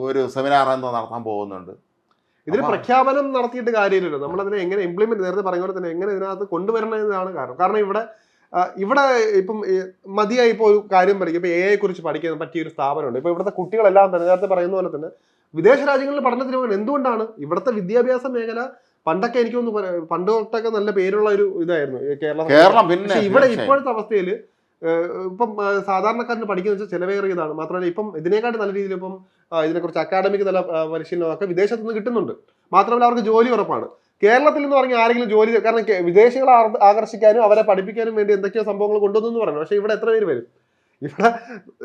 ഒരു സെമിനാർ എന്തോ നടത്താൻ പോകുന്നുണ്ട്. ഇതിന് പ്രഖ്യാപനം നടത്തിയിട്ട് കാര്യമില്ലല്ലോ. നമ്മൾ അതിനെ എങ്ങനെ ഇംപ്ലിമെന്റ് നേരത്തെ പറഞ്ഞ പോലെ തന്നെ എങ്ങനെ ഇതിനകത്ത് കൊണ്ടുവരണമെന്നാണ് കാരണം. കാരണം ഇവിടെ ഇവിടെ ഇപ്പം മതിയായി ഇപ്പോൾ ഒരു കാര്യം പഠിക്കും. ഇപ്പൊ എ ഐ കുറിച്ച് പഠിക്കാൻ പറ്റിയ ഒരു സ്ഥാപനമുണ്ട്. ഇപ്പൊ ഇവിടുത്തെ കുട്ടികളെല്ലാം തന്നെ നേരത്തെ പറയുന്ന പോലെ തന്നെ വിദേശ രാജ്യങ്ങളിൽ പഠനത്തിന് പോകാൻ എന്തുകൊണ്ടാണ് ഇവിടുത്തെ വിദ്യാഭ്യാസ മേഖല പണ്ടൊക്കെ എനിക്ക് തോന്നുന്നു പണ്ട് തൊട്ടൊക്കെ നല്ല പേരുള്ള ഒരു ഇതായിരുന്നു കേരളം. കേരളം പിന്നെ ഇവിടെ ഇപ്പോഴത്തെ അവസ്ഥയിൽ ഇപ്പം സാധാരണക്കാരന് പഠിക്കുന്ന വെച്ചാൽ ചിലവേറിയതാണ് മാത്രമല്ല ഇപ്പം ഇതിനേക്കാട്ട് നല്ല രീതിയിൽ ഇപ്പം ഇതിനെക്കുറിച്ച് അക്കാഡമിക് തല പരിശീലനമൊക്കെ വിദേശത്ത് നിന്ന് കിട്ടുന്നുണ്ട്. മാത്രമല്ല അവർക്ക് ജോലി ഉറപ്പാണ്. കേരളത്തിൽ എന്ന് പറഞ്ഞാൽ ആരെങ്കിലും ജോലി കാരണം വിദേശികളെ ആകർഷിക്കാനും അവരെ പഠിപ്പിക്കാനും വേണ്ടി എന്തൊക്കെയോ സംഭവങ്ങൾ കൊണ്ടുവന്നു എന്ന് പറഞ്ഞു പക്ഷെ ഇവിടെ എത്ര പേര് വരും? ഇവിടെ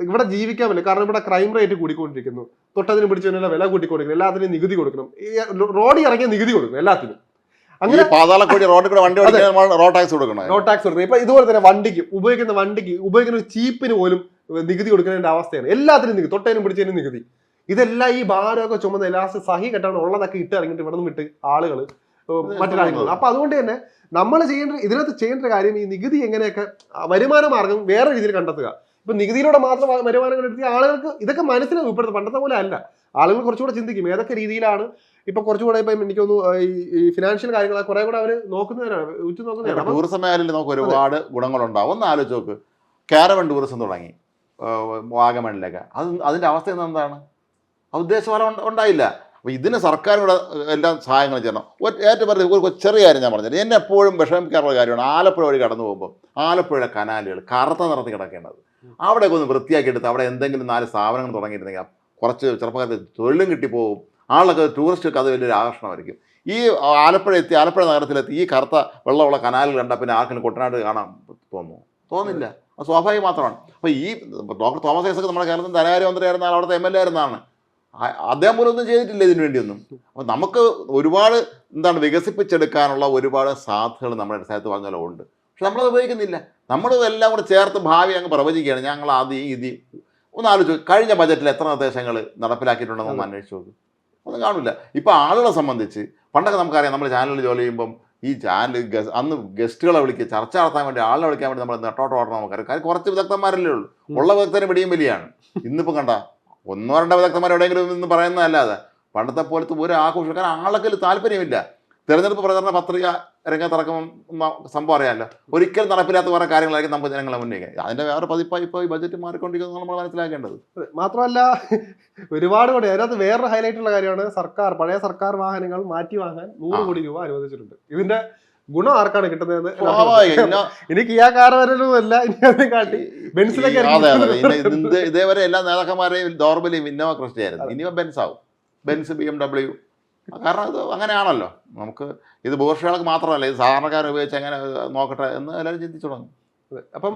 ഇവിടെ ജീവിക്കാൻ പറ്റില്ല. കാരണം ഇവിടെ ക്രൈം റേറ്റ് കൂടിക്കൊണ്ടിരിക്കുന്നു. തൊട്ടതിന് പിടിച്ചതിനുള്ള വില കൂട്ടിക്കൊടുക്കണം. എല്ലാത്തിനും നികുതി കൊടുക്കണം. റോഡിൽ ഇറങ്ങിയ നികുതി കൊടുക്കണം എല്ലാത്തിനും. അങ്ങനെ പാതാളക്കോടി റോഡിൽ കൂടെ വണ്ടി റോഡ് ടാക്സ് കൊടുക്കണം? റോഡ് ടാക്സ് കൊടുക്കണം. ഇപ്പൊ ഇതുപോലെ തന്നെ വണ്ടിക്ക് ഉപയോഗിക്കുന്ന വണ്ടിക്ക് ഉപയോഗിക്കുന്ന ഒരു ചീപ്പിന് പോലും നികുതി കൊടുക്കുന്നതിന്റെ അവസ്ഥയാണ്. എല്ലാത്തിനും നികുതി. തൊട്ടതിനും പിടിച്ചതിനും നികുതി. ഇതെല്ലാം ഈ ഭാരമൊക്കെ ചുമന്ന ലാസ്റ്റ് സഹി കെട്ടാണ് ഉള്ളതൊക്കെ ഇട്ട് ഇറങ്ങിയിട്ട് ഇവിടെ നിന്ന് വിട്ട് ആളുകൾ മറ്റു അപ്പൊ അതുകൊണ്ട് തന്നെ നമ്മൾ ചെയ്യേണ്ട ഇതിനകത്ത് ചെയ്യേണ്ട കാര്യം ഈ നികുതി എങ്ങനെയൊക്കെ വരുമാന മാർഗം വേറെ രീതിയിൽ കണ്ടെത്തുക. ഇപ്പൊ നികുതിയിലൂടെ മാത്രം വരുമാനങ്ങൾ വരുമാനം കണ്ടെത്തിയ ആളുകൾക്ക് ഇതൊക്കെ മനസ്സിൽ ഉൾപ്പെടുത്തും. പണ്ടത്തെ പോലെ അല്ല. ആളുകൾ കുറച്ചുകൂടെ ചിന്തിക്കും. ഏതൊക്കെ രീതിയിലാണ് ഇപ്പൊ കുറച്ചുകൂടെ ഇപ്പൊ എനിക്ക് തോന്നുന്നു ഈ- ഫിനാൻഷ്യൽ കാര്യങ്ങൾ കുറെ കൂടെ അവർ നോക്കുന്നവരാണ് ഉച്ചു നോക്കുന്നവരാണ് അപ്പൊ ടൂറിസം മേഖലയിൽ നമുക്ക് ഒരുപാട് ഗുണങ്ങളുണ്ടാവും ഒന്ന് ആലോചിച്ച് നോക്ക്. കാരവൺ ടൂറിസം തുടങ്ങി. വാഗമണിലൊക്കെ. അത് അതിന്റെ അവസ്ഥ എന്താണ്? ആ ഉദ്ദേശഫലം ഉണ്ടായില്ല. അപ്പോൾ ഇതിന് സർക്കാർ ഇവിടെ എല്ലാം സഹായങ്ങൾ ചെയ്യണം. ഒരു- ഏറ്റവും പറഞ്ഞ ഒരു ചെറിയ കാര്യം ഞാൻ പറഞ്ഞത്. എന്നെ എപ്പോഴും വിഷമിക്കാറുള്ള കാര്യമാണ് ആലപ്പുഴ വഴി കടന്നു പോകുമ്പോൾ ആലപ്പുഴയുടെ കനാലുകൾ കറുത്ത നിറത്തി കിടക്കേണ്ടത്. അവിടെയൊക്കെ ഒന്ന് വൃത്തിയാക്കി എടുത്ത് അവിടെ എന്തെങ്കിലും നാല് സ്ഥാപനങ്ങൾ തുടങ്ങിയിരുന്നെങ്കിൽ കുറച്ച് ചെറുപ്പക്കാർക്ക് തൊഴിലും കിട്ടിപ്പോകും ആളൊക്കെ ടൂറിസ്റ്റുകൾക്ക് അത് വലിയൊരു ആകർഷണമായിരിക്കും. ഈ ആലപ്പുഴ എത്തി ആലപ്പുഴ നഗരത്തിലെത്തി ഈ കറുത്ത വെള്ളമുള്ള കനാലിൽ കണ്ടാൽ പിന്നെ ആർക്കും കുട്ടനാട് കാണാൻ തോന്നുന്നു തോന്നില്ല. അത് സ്വാഭാവികം മാത്രമാണ്. അപ്പോൾ ഈ ഡോക്ടർ തോമസ് ഐസക് നമ്മുടെ കേരളത്തിൽ ധനകാര്യമന്ത്രിയായിരുന്ന ആൾ അവിടുത്തെ എം എൽ എ ആയിരുന്നാണ്. അദ്ദേഹം പോലും ഒന്നും ചെയ്തിട്ടില്ല ഇതിനു വേണ്ടിയൊന്നും. അപ്പോൾ നമുക്ക് ഒരുപാട് എന്താണ് വികസിപ്പിച്ചെടുക്കാനുള്ള ഒരുപാട് സാധ്യതകൾ നമ്മുടെ സ്ഥലത്ത് പറഞ്ഞാലും ഉണ്ട്. നമ്മളത് ഉപയോഗിക്കുന്നില്ല. നമ്മളിതെല്ലാം കൂടെ ചേർത്ത് ഭാവി അങ്ങ് പ്രവചിക്കുകയാണ്. ഞങ്ങൾ ആദ്യം ഇത് ഒന്ന് ആലോചിച്ചു കഴിഞ്ഞ ബജറ്റിൽ എത്ര നിർദ്ദേശങ്ങൾ നടപ്പിലാക്കിയിട്ടുണ്ടെന്ന് ഒന്ന് അന്വേഷിച്ച് നോക്കും. ഒന്നും കാണില്ല. ഇപ്പോൾ ആളുകളെ സംബന്ധിച്ച് പണ്ടൊക്കെ നമുക്കറിയാം നമ്മൾ ചാനലിൽ ജോലി ചെയ്യുമ്പം ഈ ചാനൽ അന്ന് ഗസ്റ്റുകളെ വിളിക്കുക ചർച്ച നടത്താൻ വേണ്ടി ആളെ വിളിക്കാൻ വേണ്ടി നമ്മൾ നെട്ടോട്ട് ഓടണം നമുക്കറിയാം. കാര്യം കുറച്ച് വിദഗ്ധന്മാരല്ലേ ഉള്ളൂ. ഉള്ള വിദഗ്ധന് പിടിയും വലിയാണ്. ഇന്നിപ്പോൾ കണ്ട ഒന്നോ രണ്ടോ വിദഗ്ധന്മാർ എവിടെയെങ്കിലും ഇന്ന് പറയുന്നതല്ലാതെ പണ്ടത്തെ പോലത്തെ ഒരു ആഘോഷം കാരണം ആളൊക്കെ താല്പര്യമില്ല. തെരഞ്ഞെടുപ്പ് പ്രചരണ പത്രിക രംഗത്തിറക്കും സംഭവം അറിയാമല്ലോ ഒരിക്കലും നടപ്പിലാത്ത കുറേ കാര്യങ്ങളായിരിക്കും നമുക്ക് ജനങ്ങളെ മുന്നേക്കുക അതിന്റെ വേറെ പതിപ്പായി ഇപ്പോൾ ഈ ബജറ്റ് മാറിക്കൊണ്ടിരിക്കുന്നത് നമ്മൾ മനസ്സിലാക്കേണ്ടത്. മാത്രമല്ല ഒരുപാട് കൂടി അതിനകത്ത് വേറൊരു ഹൈലൈറ്റ് ഉള്ള കാര്യമാണ് സർക്കാർ പഴയ സർക്കാർ വാഹനങ്ങൾ മാറ്റി വാങ്ങാൻ നൂറ് കോടി രൂപ അനുവദിച്ചിട്ടുണ്ട്. ഇതിന്റെ ഗുണം ആർക്കാണ് കിട്ടുന്നത് ഇനി കിയാ ഇനി കാട്ടി ബെൻസിലൊക്കെ ഇത് ഇതേവരെ എല്ലാ നേതാക്കന്മാരെയും ദോർബലിയും ഇന്നോവ ക്രിസ്റ്റിയായിരുന്നു ഇനിയും ബെൻസ് ആവും ബെൻസ് ബി എം ഡബ്ല്യു കാരണം ഇത് അങ്ങനെയാണല്ലോ. നമുക്ക് ഇത് ബോർഷകൾക്ക് മാത്രമല്ല ഇത് സാധാരണക്കാരെ ഉപയോഗിച്ച് എങ്ങനെ നോക്കട്ടെ എന്ന് എല്ലാവരും ചിന്തിച്ചു തുടങ്ങും. അപ്പം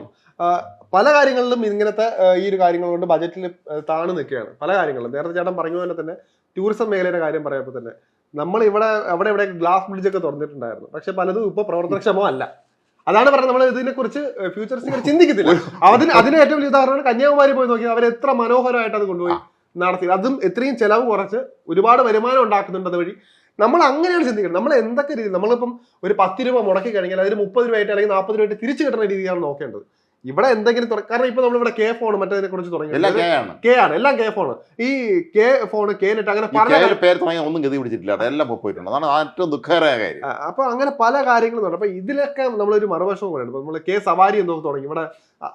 പല കാര്യങ്ങളിലും ഇങ്ങനത്തെ ഈ ഒരു കാര്യങ്ങൾ കൊണ്ട് ബജറ്റിൽ താണു നിൽക്കുകയാണ്. പല കാര്യങ്ങളും നേരത്തെ ചേട്ടൻ പറഞ്ഞ പോലെ തന്നെ ടൂറിസം മേഖലയുടെ കാര്യം പറയുമ്പോൾ തന്നെ നമ്മൾ ഇവിടെ അവിടെ ഇവിടെ ഗ്ലാസ് ബ്രിഡ്ജ് ഒക്കെ തുറന്നിട്ടുണ്ടായിരുന്നു. പക്ഷെ പലതും ഇപ്പൊ പ്രവർത്തനക്ഷമോ അല്ല. അതാണ് പറഞ്ഞത് നമ്മൾ ഇതിനെ കുറിച്ച് ഫ്യൂച്ചറിസ്റ്റിക് ചിന്തിക്കത്തില്ല. അതിന് അതിന് ഏറ്റവും വലിയ ഉദാഹരണമാണ് കന്യാകുമാരി പോയി നോക്കി അവർ എത്ര മനോഹരമായിട്ട് അത് കൊണ്ടുപോയി. നടത്തി അതും എത്രയും ചിലവ് കുറച്ച് ഒരുപാട് വരുമാനം ഉണ്ടാക്കുന്നുണ്ട് അതുവഴി. നമ്മൾ അങ്ങനെയാണ് ചിന്തിക്കുന്നത്. നമ്മൾ എന്തൊക്കെ രീതി നമ്മളിപ്പം ഒരു പത്ത് രൂപ മുടക്കി കഴിഞ്ഞാൽ അതിന് മുപ്പത് രൂപയായിട്ട് അല്ലെങ്കിൽ നാൽപ്പത് രൂപയായിട്ട് തിരിച്ചു കിട്ടുന്ന രീതിയാണ് നോക്കേണ്ടത്. ഇവിടെ എന്തെങ്കിലും കാരണം ഇപ്പൊ നമ്മളിവിടെ കെ ഫോൺ മറ്റേതിനെ കുറിച്ച് തുടങ്ങി. കെ ആണ്. എല്ലാം കെ ഫോൺ ഈ കെ ഫോൺ കെ നെറ്റ് അങ്ങനെ പല പേര് ഒന്നും ഗതി പിടിച്ചിട്ടില്ല. അതെല്ലാം പോയിട്ടുണ്ട്. അതാണ് ഏറ്റവും ദുഃഖകരമായ കാര്യം. അപ്പൊ അങ്ങനെ പല കാര്യങ്ങളും അപ്പൊ ഇതിലൊക്കെ നമ്മളൊരു മറുവശവും ഇപ്പൊ നമ്മൾ കെ സവാരി എന്നൊക്കെ തുടങ്ങി. ഇവിടെ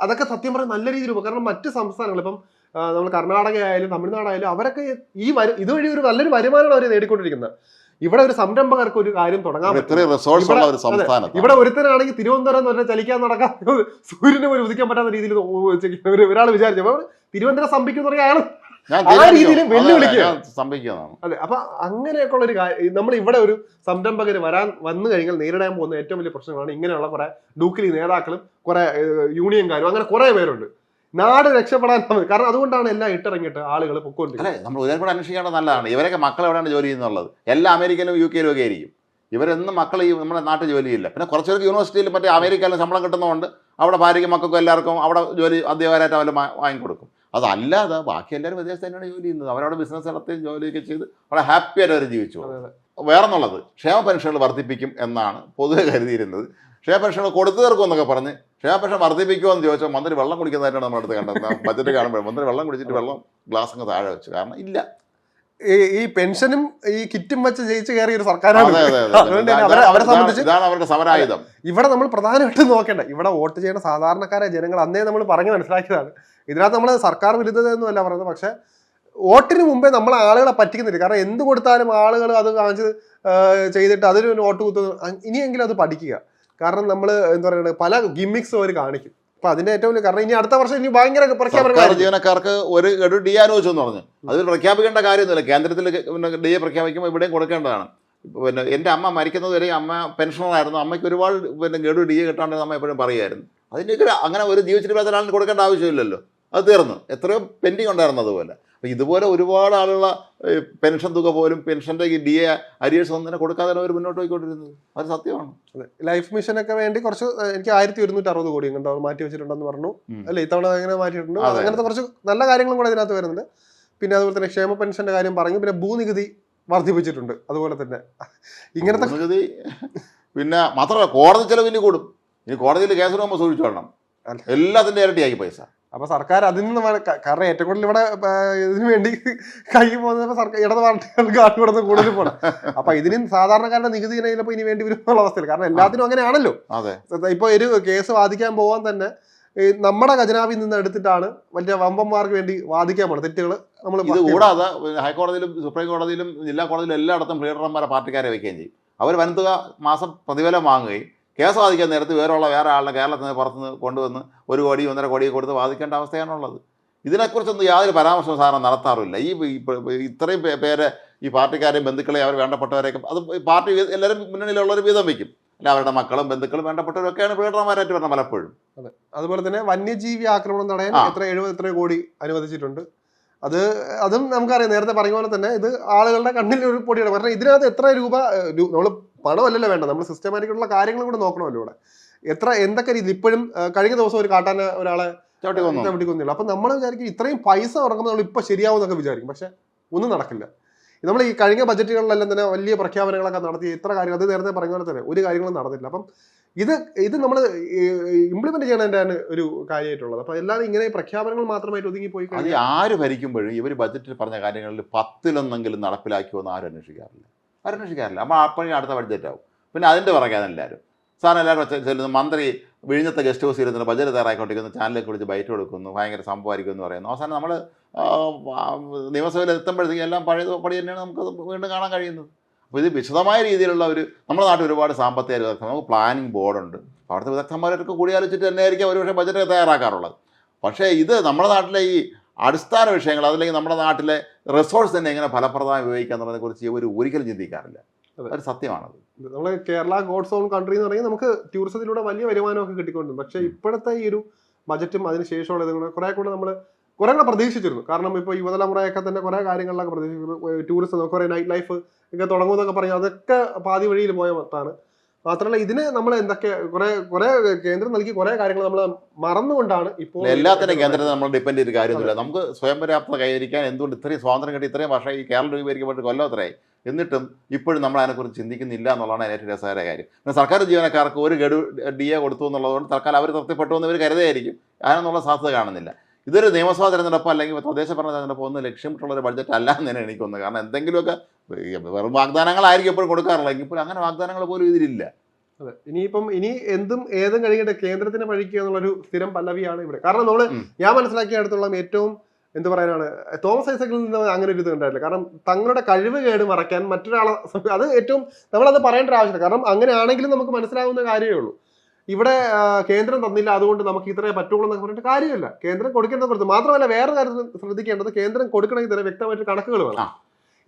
അതൊക്കെ സത്യം പറഞ്ഞാൽ നല്ല രീതിയിൽ പോകും കാരണം മറ്റ് സംസ്ഥാനങ്ങൾ ഇപ്പം നമ്മൾ കർണാടക ആയാലും തമിഴ്നാടായാലും അവരൊക്കെ ഈ വരു ഇതുവഴി ഒരു നല്ലൊരു വരുമാനമാണ് അവർ നേടിക്കൊണ്ടിരിക്കുന്നത്. ഇവിടെ ഒരു സംരംഭകർക്ക് ഒരു കാര്യം തുടങ്ങാൻ പറ്റും. ഇവിടെ- ഒരു ഒരുത്തനാണെങ്കിൽ തിരുവനന്തപുരം എന്ന് പറഞ്ഞാൽ ചലിക്കാൻ നടക്കാൻ സൂര്യനെ പോലും ഉദിക്കാൻ പറ്റാത്ത രീതിയിൽ ഒരാൾ വിചാരിച്ചു. അപ്പൊ തിരുവനന്തപുരം സംഭിക്കുന്ന പറഞ്ഞാൽ അയാൾ ആ രീതിയിൽ വെല്ലുവിളിക്കുക. സംഭവിക്കുന്നതാണ്. അതെ അപ്പൊ അങ്ങനെയൊക്കെ ഉള്ള ഒരു കാര്യം നമ്മൾ ഇവിടെ ഒരു സംരംഭകർ വരാൻ വന്നു കഴിഞ്ഞാൽ നേരിടാൻ പോകുന്ന ഏറ്റവും വലിയ പ്രശ്നങ്ങളാണ് ഇങ്ങനെയുള്ള കുറെ ഡൂക്കിലി നേതാക്കളും കുറെ യൂണിയൻകാരും അങ്ങനെ കുറെ പേരുണ്ട്. നാട് രക്ഷപ്പെടാൻ കാരണം അതുകൊണ്ടാണ് എല്ലാം ഇട്ടിറങ്ങിയിട്ട് ആളുകൾ പൊക്കോണ്ട് അല്ലെ? നമ്മൾ ഇതിനെ കൂടെ അന്വേഷിക്കേണ്ടത് നല്ലതാണ്. ഇവരൊക്കെ മക്കൾ എവിടെയാണ് ജോലി ചെയ്യുന്നുള്ളത്? എല്ലാ അമേരിക്കയിലും യു കെയിലും ഒക്കെ ആയിരിക്കും. ഇവരെന്നും മക്കൾ ഈ നമ്മുടെ നാട്ടിൽ ജോലിയില്ല. പിന്നെ കുറച്ച് പേർക്ക് യൂണിവേഴ്സിറ്റിയിൽ മറ്റേ അമേരിക്കയിലും ശമ്പളം കിട്ടുന്നതുകൊണ്ട് അവിടെ ഭാര്യയ്ക്കും മക്കൾക്കും എല്ലാവർക്കും അവിടെ ജോലി അധ്യാപകരായിട്ട് അവർ വാങ്ങിക്കൊടുക്കും. അതല്ലാതെ ബാക്കി എല്ലാവരും വിദേശത്ത് തന്നെയാണ് ജോലി ചെയ്യുന്നത്. അവരവിടെ ബിസിനസ് നടത്തി ജോലിയൊക്കെ ചെയ്ത് അവിടെ ഹാപ്പിയായിട്ട് അവർ ജീവിച്ചു. വേറെന്നുള്ളത്. ക്ഷേമ പെൻഷനുകൾ വർദ്ധിപ്പിക്കും എന്നാണ് പൊതുവെ കരുതിയിരുന്നത്. ക്ഷേമ പെൻഷനുകൾ കൊടുത്തു തീർക്കും എന്നൊക്കെ പറഞ്ഞ് ക്ഷേമ പെൻഷൻ വർദ്ധിപ്പിക്കുമോ എന്ന് ചോദിച്ചാൽ മന്ത്രി വെള്ളം കുടിക്കുന്നതായിട്ടാണ് നമ്മുടെ അടുത്ത് കണ്ടത്. ബജറ്റ് കാണുമ്പോൾ മന്ത്രി വെള്ളം കുടിച്ചിട്ട് വെള്ളം ഗ്ലാസ് അങ്ങ് താഴെ വെച്ചു. കാരണം ഇല്ല. ഈ പെൻഷനും ഈ കിറ്റും വെച്ച് ജയിച്ച് കയറിയ ഒരു സർക്കാരാണ്. അവരെ സംബന്ധിച്ച് ഇതാണ് അവരുടെ സമരായുധം. ഇവിടെ നമ്മൾ പ്രധാനമായിട്ടും നോക്കേണ്ട ഇവിടെ വോട്ട് ചെയ്യുന്ന സാധാരണക്കാരെ ജനങ്ങൾ അന്നേ നമ്മൾ പറഞ്ഞു മനസ്സിലാക്കിയതാണ്. ഇതിനകത്ത് നമ്മൾ സർക്കാർ വിരുദ്ധത അല്ല പറയുന്നത്. പക്ഷെ വോട്ടിന് മുമ്പേ നമ്മൾ ആളുകളെ പറ്റിക്കുന്നില്ല. കാരണം എന്ത് കൊടുത്താലും ആളുകൾ അത് കാണിച്ച് ചെയ്തിട്ട് അതിന് ഒരു വോട്ട് കുത്തുന്നു ഇനിയെങ്കിലും അത് പഠിക്കുക. കാരണം നമ്മൾ എന്താ പറയുക പല ഗിമ്മിക്സും അവർ കാണിക്കും. അപ്പൊ അതിന്റെ ഏറ്റവും വലിയ കാരണം ഇനി അടുത്ത വർഷം ഇനി ഭയങ്കര സർക്കാർ ജീവനക്കാർക്ക് ഒരു ഗഡു ഡി ആലോചിച്ചു എന്ന് പറഞ്ഞു. അതിൽ പ്രഖ്യാപിക്കേണ്ട കാര്യമൊന്നുമില്ല. കേന്ദ്രത്തിൽ ഡി എ പ്രഖ്യാപിക്കുമ്പോൾ ഇവിടെയും കൊടുക്കേണ്ടതാണ്. പിന്നെ എന്റെ അമ്മ മരിക്കുന്നത് വരെ അമ്മ പെൻഷനറായിരുന്നു അമ്മയ്ക്ക് ഒരുപാട് പിന്നെ ഗഡു ഡി എ കിട്ടാണ്ടെന്ന് അമ്മ എപ്പോഴും പറയുമായിരുന്നു അതിന്റെയൊക്കെ ഒരു- അങ്ങനെ ഒരു ജീവിച്ചിട്ട് ഒരാളിന് കൊടുക്കേണ്ട ആവശ്യമില്ലല്ലോ. അത് തീർന്നു. എത്രയോ പെൻഡിങ് ഉണ്ടായിരുന്നു അതുപോലെ. അപ്പോൾ ഇതുപോലെ ഒരുപാട് ആളുള്ള പെൻഷൻ തുക പോലും പെൻഷന്റെ ഈ ഡി എ അരിയേഴ്സ് ഒന്നും തന്നെ കൊടുക്കാതെ അവർ മുന്നോട്ട് പോയിക്കൊണ്ടിരുന്നത്. അത് സത്യമാണ്. ലൈഫ് മിഷനൊക്കെ വേണ്ടി കുറച്ച് എനിക്ക് ആയിരത്തി ഒരുന്നൂറ്റി അറുപത് കോടി കണ്ടോ മാറ്റി വെച്ചിട്ടുണ്ടെന്ന് പറഞ്ഞു. അല്ലേ ഇത്തവണ അങ്ങനെ മാറ്റിയിട്ടുണ്ട്. അങ്ങനത്തെ കുറച്ച് നല്ല കാര്യങ്ങളും കൂടെ ഇതിനകത്ത് വരുന്നുണ്ട്. പിന്നെ അതുപോലെ തന്നെ ക്ഷേമ പെൻഷന്റെ കാര്യം പറഞ്ഞു. പിന്നെ ഭൂനികുതി വർദ്ധിപ്പിച്ചിട്ടുണ്ട്. അതുപോലെ തന്നെ. ഇങ്ങനത്തെ ഭൂനികുതി പിന്നെ മാത്രമല്ല കോടതി ചെലവ് ഇനി കൂടും. ഇനി കോടതിയിൽ കേസ് പോകുമ്പോൾ സൂക്ഷിച്ചു വരണം. എല്ലാത്തിന്റെ ഇരട്ടിയാക്കി പൈസ. അപ്പൊ സർക്കാർ അതിൽ നിന്ന് കാരണം ഏറ്റവും കൂടുതൽ ഇവിടെ ഇതിനു വേണ്ടി കൈ പോകുന്നത് സർക്കാർ ഇടത് പാർട്ടികൾക്ക് ആണ് കൊടുത്ത് കൂടുതൽ പോണം. അപ്പൊ ഇതിന് സാധാരണക്കാരുടെ നികുതി ഇനയിലപ്പോ ഇനി വേണ്ടി വരും എന്നുള്ള അവസ്ഥയിൽ കാരണം എല്ലാത്തിനും അങ്ങനെയാണല്ലോ. അതെ. ഇപ്പൊ ഒരു കേസ് വാദിക്കാൻ പോകാൻ തന്നെ നമ്മുടെ ഖജനാവിൽ നിന്ന് എടുത്തിട്ടാണ് മറ്റേ വമ്പന്മാർക്ക് വേണ്ടി വാദിക്കാൻ പോണത് തെറ്റുകൾ നമ്മൾ ഇത് കൂടാതെ ഹൈക്കോടതിയിലും സുപ്രീം കോടതിയിലും ജില്ലാ കോടതിയിലും എല്ലായിടത്തും ലീഡർമാരെ പാർട്ടിക്കാരെ വയ്ക്കുകയും ചെയ്യും. അവർ വൻതുക മാസം പ്രതിഫലം വാങ്ങുകയും കേസ് വാദിക്കാൻ നേരത്ത് വേറെയുള്ള വേറെ ആളുടെ കേരളത്തിൽ നിന്ന് പുറത്തുനിന്ന് കൊണ്ടുവന്ന് ഒരു കോടി ഒന്നര കോടി കൊടുത്ത് വാദിക്കേണ്ട അവസ്ഥയാണുള്ളത്. ഇതിനെക്കുറിച്ചൊന്നും യാതൊരു പരാമർശവും സാധനം നടത്താറില്ല ഈ ഇത്രയും പേരെ ഈ പാർട്ടിക്കാരെയും ബന്ധുക്കളെയും അവർ വേണ്ടപ്പെട്ടവരെയൊക്കെ അത് പാർട്ടി എല്ലാവരും മുന്നണിയിലുള്ളവർ വീതം വയ്ക്കും അല്ല അവരുടെ മക്കളും ബന്ധുക്കളും വേണ്ടപ്പെട്ടവരൊക്കെയാണ് പീഡനമാരായിട്ട് വരുന്നത് പലപ്പോഴും. അതെ. അതുപോലെ തന്നെ വന്യജീവി ആക്രമണം തടയാൻ എത്ര എഴുപത് എത്ര കോടി അനുവദിച്ചിട്ടുണ്ട്. അത് അതും നമുക്കറിയാം. നേരത്തെ പറഞ്ഞ പോലെ തന്നെ ഇത് ആളുകളുടെ കണ്ണിൽ ഒരു പൊടിയാണ്. കാരണം ഇതിനകത്ത് എത്ര രൂപ നമ്മൾ പണമല്ലല്ലോ വേണ്ട നമ്മൾ സിസ്റ്റമാറ്റിക്കുള്ള കാര്യങ്ങൾ കൂടെ നോക്കണമല്ലോ ഇവിടെ. എത്ര എന്തൊക്കെ രീതി ഇപ്പോഴും കഴിഞ്ഞ ദിവസം ഒരു കാട്ടാന ഒരാളെ ചവിട്ടി കൊന്നില്ല അപ്പൊ നമ്മൾ വിചാരിക്കും ഇത്രയും പൈസ ഉറങ്ങുന്ന നമ്മൾ ഇപ്പൊ ശരിയാവും എന്നൊക്കെ വിചാരിക്കും. പക്ഷെ ഒന്നും നടക്കില്ല. നമ്മൾ ഈ കഴിഞ്ഞ ബജറ്റുകളിലെല്ലാം തന്നെ വലിയ പ്രഖ്യാപനങ്ങളൊക്കെ നടത്തി ഇത്ര കാര്യങ്ങൾ അത് നേരത്തെ പറഞ്ഞ പോലെ തന്നെ ഒരു കാര്യങ്ങളും നടന്നില്ല. അപ്പം ഇത് ഇത് നമ്മൾ ഇംപ്ലിമെന്റ് ചെയ്യണതിന്റെ ഒരു കാര്യമായിട്ടുള്ളത്. അപ്പൊ എല്ലാവരും ഇങ്ങനെ പ്രഖ്യാപനങ്ങൾ മാത്രമായിട്ട് ഒതുങ്ങി പോയി അത് കഴിഞ്ഞാൽ ആര് ഭരിക്കുമ്പോഴും ഇവർ ബജറ്റിൽ പറഞ്ഞ കാര്യങ്ങളിൽ പത്തിലൊന്നെങ്കിലും നടപ്പിലാക്കിയോ എന്ന് ആരും അന്വേഷിക്കാറില്ല. ആരും അപ്പോൾ അപ്പോഴും അടുത്ത ബഡ്ജറ്റ് ആവും പിന്നെ അതിന്റെ പുറകെയാണ് എല്ലാവരും സാറിന് എല്ലാവരും ചെല്ലുന്നു. മന്ത്രി വിഴിഞ്ഞത്തെ ഗസ്റ്റ് ഹൗസ് ഇരുന്നിട്ട് ബജറ്റ് തയ്യാറായിക്കൊണ്ടിരിക്കുന്നു. ചാനലിലേക്ക് വിളിച്ച് ബൈറ്റ് കൊടുക്കുന്നു. ഭയങ്കര സംഭവമായിരിക്കും എന്ന് പറയുന്നു. അവസാനം നമ്മൾ നിയമസഭയിൽ എത്തുമ്പോഴത്തേക്കും എല്ലാം പഴയ പടി തന്നെയാണ് നമുക്ക് വീണ്ടും കാണാൻ കഴിയുന്നത്. അപ്പോൾ ഇത് വിശദമായ രീതിയിലുള്ള ഒരു നമ്മുടെ നാട്ടിൽ ഒരുപാട് സാമ്പത്തിക വിദഗ്ധർ നമുക്ക് പ്ലാനിങ് ബോർഡുണ്ട് അവിടുത്തെ വിദഗ്ധന്മാരൊക്കെ കൂടിയാലോചിച്ചിട്ട് തന്നെയായിരിക്കും ഒരു പക്ഷേ ബജറ്റ് തയ്യാറാക്കാറുള്ളത്. പക്ഷേ ഇത് നമ്മുടെ നാട്ടിലെ ഈ അടിസ്ഥാന വിഷയങ്ങൾ അതല്ലെങ്കിൽ നമ്മുടെ നാട്ടിലെ റിസോഴ്സ് തന്നെ എങ്ങനെ ഫലപ്രദമായി ഉപയോഗിക്കുക എന്നുള്ളതിനെ കുറിച്ച് ഇവർ ഒരിക്കലും ചിന്തിക്കാറില്ല. അത്. ഒരു സത്യമാണത്. നമ്മൾ കേരള ഗോഡ്സ് ഓൺ കൺട്രി എന്ന് പറഞ്ഞാൽ നമുക്ക് ടൂറിസത്തിലൂടെ വലിയ വരുമാനമൊക്കെ കിട്ടിക്കൊണ്ടിരുന്നു പക്ഷേ ഇപ്പോഴത്തെ ഈ ഒരു ബജറ്റും അതിന് ശേഷമുള്ള ഇതും കൂടെ കുറെ കൂടെ നമ്മൾ കുറെ കൂടെ പ്രതീക്ഷിച്ചിരുന്നു. കാരണം ഇപ്പോൾ യുവതലമുറയൊക്കെ തന്നെ കുറെ കാര്യങ്ങളിലൊക്കെ പ്രതീക്ഷിക്കുന്നു ടൂറിസം കുറെ നൈറ്റ് ലൈഫ് ഒക്കെ തുടങ്ങുമെന്നൊക്കെ പറഞ്ഞു അതൊക്കെ പാതി വഴിയിൽ പോയ മത്താണ് മാത്രമല്ല ഇതിന് നമ്മൾ എന്തൊക്കെ കുറെ കുറെ കേന്ദ്രം നൽകി കുറെ കാര്യങ്ങൾ നമ്മൾ മറന്നുകൊണ്ടാണ് ഇപ്പോൾ എല്ലാത്തിനും കേന്ദ്രത്തെ നമ്മൾ ഡിപ്പെൻഡ് ചെയ്ത് കാര്യമൊന്നുമില്ല. നമുക്ക് സ്വയം പര്യാപ്തത കൈവരിക്കാൻ എന്തുകൊണ്ട് ഇത്രയും സ്വാതന്ത്ര്യം കിട്ടി ഇത്രയും വർഷം ഈ കേരളം രൂപീകരിക്കപ്പെട്ട് കൊല്ലത്രയായി എന്നിട്ടും ഇപ്പോഴും നമ്മൾ അതിനെക്കുറിച്ച് ചിന്തിക്കുന്നില്ല എന്നുള്ളതാണ് അതിന് ഏറ്റവും രസകരമായ കാര്യം. പിന്നെ സർക്കാർ ജീവനക്കാർക്ക് ഒരു ഗഡു ഡി എ കൊടുത്തു എന്നുള്ളതുകൊണ്ട് തൽക്കാലം അവർ തൃപ്തിപ്പെട്ടു എന്ന് ഇവർ കരുതായിരിക്കും അതിനൊന്നുള്ള സാധ്യത കാണുന്നില്ല. ഇതൊരു നിയമസഭാ തെരഞ്ഞെടുപ്പ് അല്ലെങ്കിൽ തദ്ദേശ ഭരണ തെരഞ്ഞെടുപ്പ് ഒന്നും ലക്ഷ്യമിട്ടുള്ള ഒരു ബഡ്ജറ്റ് അല്ല എന്ന് തന്നെ എനിക്ക് തോന്നുന്നത്. കാരണം എന്തെങ്കിലുമൊക്കെ വെറും വാഗ്ദാനങ്ങളായിരിക്കും എപ്പോഴും കൊടുക്കാറുള്ളത്. എങ്കിൽ പോലും അങ്ങനെ വാഗ്ദാനങ്ങൾ പോലും ഇതിലില്ല. അതെ. ഇനിയിപ്പം ഇനി എന്തും ഏതും കഴിയട്ടെ കേന്ദ്രത്തിന് പഴിക്കുക എന്നുള്ളൊരു സ്ഥിരം പല്ലവിയാണ് ഇവിടെ. കാരണം നമ്മൾ ഉം. ഞാൻ മനസ്സിലാക്കിയ അടുത്തുള്ള ഏറ്റവും എന്ത് പറയാനാണ് തോമസ് ഐസക്കിൽ നിന്ന് അങ്ങനെ ഒരു ഇത് ഉണ്ടായിട്ടില്ല. കാരണം തങ്ങളുടെ കഴിവ് കേട് മറയ്ക്കാൻ മറ്റൊരാളെ അത് ഏറ്റവും നമ്മളത് പറയേണ്ട ആവശ്യമില്ല. കാരണം അങ്ങനെയാണെങ്കിലും നമുക്ക് മനസ്സിലാവുന്ന കാര്യമേ ഉള്ളൂ. ഇവിടെ കേന്ദ്രം തന്നില്ല അതുകൊണ്ട് നമുക്ക് ഇത്രേ പറ്റുള്ളൂ എന്നൊക്കെ പറഞ്ഞിട്ട് കാര്യമില്ല. കേന്ദ്രം കൊടുക്കേണ്ടത് കൊടുത്തു മാത്രമല്ല വേറെ കാര്യം ശ്രദ്ധിക്കേണ്ടത് കേന്ദ്രം കൊടുക്കണമെങ്കിൽ തന്നെ വ്യക്തമായിട്ട് കണക്കുകൾ വേണം.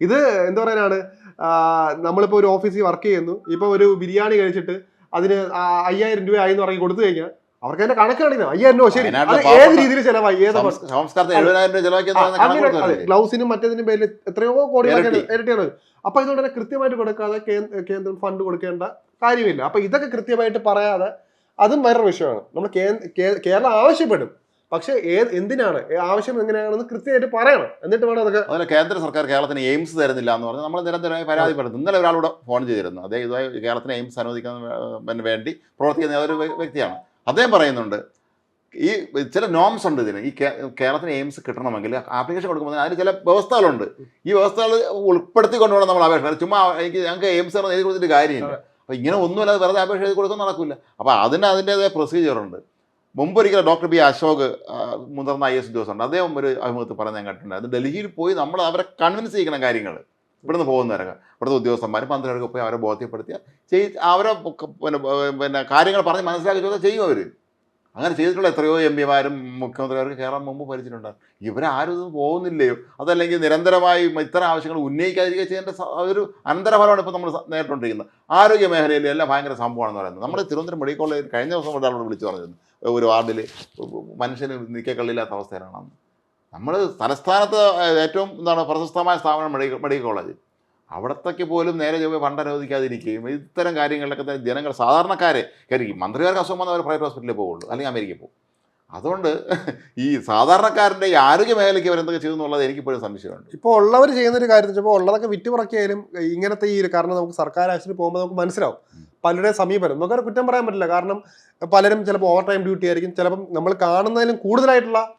ഇത് എന്താ പറയാനാണ്? നമ്മളിപ്പോൾ നമ്മളിപ്പോ ഒരു ഓഫീസിൽ വർക്ക് ചെയ്യുന്നു. ഇപ്പൊ ഒരു ബിരിയാണി കഴിച്ചിട്ട് അതിന് അയ്യായിരം രൂപ ആയി എന്ന് പറഞ്ഞ് കൊടുത്തു കഴിഞ്ഞാൽ അവർക്ക് അതിന്റെ കണക്ക് കാണിക്കണം. അയ്യായിരം രൂപ ശരി. ഏത് രീതിയിൽ ചെലവായി? ഏത് അങ്ങനെ ഗ്ലൗസിനും മറ്റേതിനും പേരിൽ എത്രയോ കോടി ഇരട്ടി. ഇരട്ടിയാണ്. അപ്പൊ ഇതുകൊണ്ട് തന്നെ കൃത്യമായിട്ട് കൊടുക്കാതെ കേന്ദ്രം ഫണ്ട് കൊടുക്കേണ്ട കാര്യമില്ല. അപ്പൊ ഇതൊക്കെ കൃത്യമായിട്ട് പറയാതെ അതും വേറൊരു വിഷയമാണ്. നമ്മൾ കേരളം ആവശ്യപ്പെടും. പക്ഷേ ഏത് എന്തിനാണ്? ആവശ്യം എങ്ങനെയാണെന്ന് കൃത്യമായിട്ട് പറയണം. എന്നിട്ട് വേണം അതൊക്കെ അതുപോലെ കേന്ദ്ര സർക്കാർ കേരളത്തിന് എയിംസ് തരുന്നില്ല എന്ന് പറഞ്ഞാൽ നമ്മൾ നിരന്തരമായി പരാതിപ്പെടുന്നു. ഇന്നലെ ഒരാളോട് ഫോൺ ചെയ്തിരുന്നു. അതേ ഇതുമായി കേരളത്തിന് എയിംസ് അനുവദിക്കുന്ന വേണ്ടി പ്രവർത്തിക്കുന്ന ഒരു വ്യക്തിയാണ്. അദ്ദേഹം പറയുന്നുണ്ട് ഈ ചില നോംസ് ഉണ്ട് ഇതിന്. ഈ കേരളത്തിന് എയിംസ് കിട്ടണമെങ്കിൽ ആപ്ലിക്കേഷൻ കൊടുക്കുമ്പോൾ അതിന് ചില വ്യവസ്ഥകളുണ്ട്. ഈ വ്യവസ്ഥകൾ ഉൾപ്പെടുത്തി കൊണ്ടുവേണം നമ്മൾ അപേക്ഷ. ചുമ്മാ എനിക്ക് ഞങ്ങൾക്ക് എയിംസ് എഴുതി കൊടുത്തിട്ട് കാര്യമില്ല. അപ്പോൾ ഇങ്ങനെ ഒന്നുമല്ലാതെ വെറുതെ അപേക്ഷ എഴുതി കൊടുക്കാൻ നടക്കില്ല അപ്പോൾ അതിന് അതിന്റേതായ പ്രൊസീജിയറുണ്ട് ഒരിക്കലും ഡോക്ടർ ബി അശോക് മുതിർന്ന ഐ എസ് ഉദ്യോഗസ്ഥരുണ്ട് അദ്ദേഹം ഒരു അഭിമുഖത്തിൽ പറഞ്ഞ ഞാൻ കണ്ടിട്ടുണ്ട് അത് ഡൽഹിയിൽ പോയി നമ്മൾ അവരെ കൺവിൻസ് ചെയ്യിക്കണം കാര്യങ്ങൾ. ഇവിടുന്ന് പോകുന്നവരൊക്കെ ഇവിടുത്തെ ഉദ്യോഗസ്ഥന്മാർ പന്ത്രണ്ടൊക്കെ പോയി അവരെ ബോധ്യപ്പെടുത്തിയാൽ ചെയ് അവരെ പിന്നെ പിന്നെ കാര്യങ്ങൾ പറഞ്ഞ് മനസ്സിലാക്കി ചോദിച്ചാൽ ചെയ്യും അവർ അങ്ങനെ ചെയ്തിട്ടുള്ള എത്രയോ എം പിമാരും മുഖ്യമന്ത്രിമാർക്ക് കേരളം മുമ്പ് ഭരിച്ചിട്ടുണ്ട്. ഇവരാരും ഇത് പോകുന്നില്ലയോ? അതല്ലെങ്കിൽ നിരന്തരമായി ഇത്തരം ആവശ്യങ്ങൾ ഉന്നയിക്കാതിരിക്കുക ചെയ്യേണ്ട ഒരു അനന്തരഫലമാണ് ഇപ്പോൾ നമ്മൾ നേരിട്ടുകൊണ്ടിരിക്കുന്നത്. ആരോഗ്യ മേഖലയിൽ എല്ലാം ഭയങ്കര സംഭവമാണെന്ന് പറയുന്നത്. നമ്മുടെ തിരുവനന്തപുരം മെഡിക്കൽ കോളേജിൽ കഴിഞ്ഞ ദിവസം ഒരാളോട് വിളിച്ചു പറഞ്ഞിരുന്നു. ഒരു വാർഡിൽ മനുഷ്യന് നിൽക്കക്കള്ളില്ലാത്ത അവസ്ഥയിലാണ് നമ്മൾ തലസ്ഥാനത്ത് ഏറ്റവും എന്താണ് പ്രശസ്തമായ സ്ഥാപനം മെഡിക്കൽ മെഡിക്കൽ കോളേജ്. അവിടത്തേക്ക് പോലും നേരെ ചൊവ്വേ ഫണ്ട് അനുവദിക്കാതിരിക്കുകയും ഇത്തരം കാര്യങ്ങളിലൊക്കെ തന്നെ ജനങ്ങൾ സാധാരണക്കാരെ കരുതി മന്ത്രിമാർക്ക് അസുഖം വന്നാൽ അവർ പ്രൈവറ്റ് ഹോസ്പിറ്റലിൽ പോകുള്ളൂ അല്ലെങ്കിൽ അമേരിക്കയിൽ പോകും അതുകൊണ്ട് ഈ സാധാരണക്കാരന്റെ ഈ ആരോഗ്യ മേഖലയ്ക്ക് അവരെന്തൊക്കെ ചെയ്തു എന്നുള്ളത് എനിക്കിപ്പോഴും സംശയമുണ്ട്. ഇപ്പോൾ ഉള്ളവർ ചെയ്യുന്ന ഒരു കാര്യം വെച്ചപ്പോൾ ഉള്ളതൊക്കെ വിറ്റുപറക്കിയാലും ഇങ്ങനത്തെ ഈ കാരണം നമുക്ക് സർക്കാർ ആശുപത്രി പോകുമ്പോൾ നമുക്ക് മനസ്സിലാവും. പലരുടെയും സമീപനം. നമുക്കൊരു കുറ്റം പറയാൻ പറ്റില്ല. കാരണം പലരും ചിലപ്പോൾ ഓവർ ടൈം ഡ്യൂട്ടി ആയിരിക്കും. ചിലപ്പം നമ്മൾ കാണുന്നതിലും കൂടുതലായിട്ടുള്ള.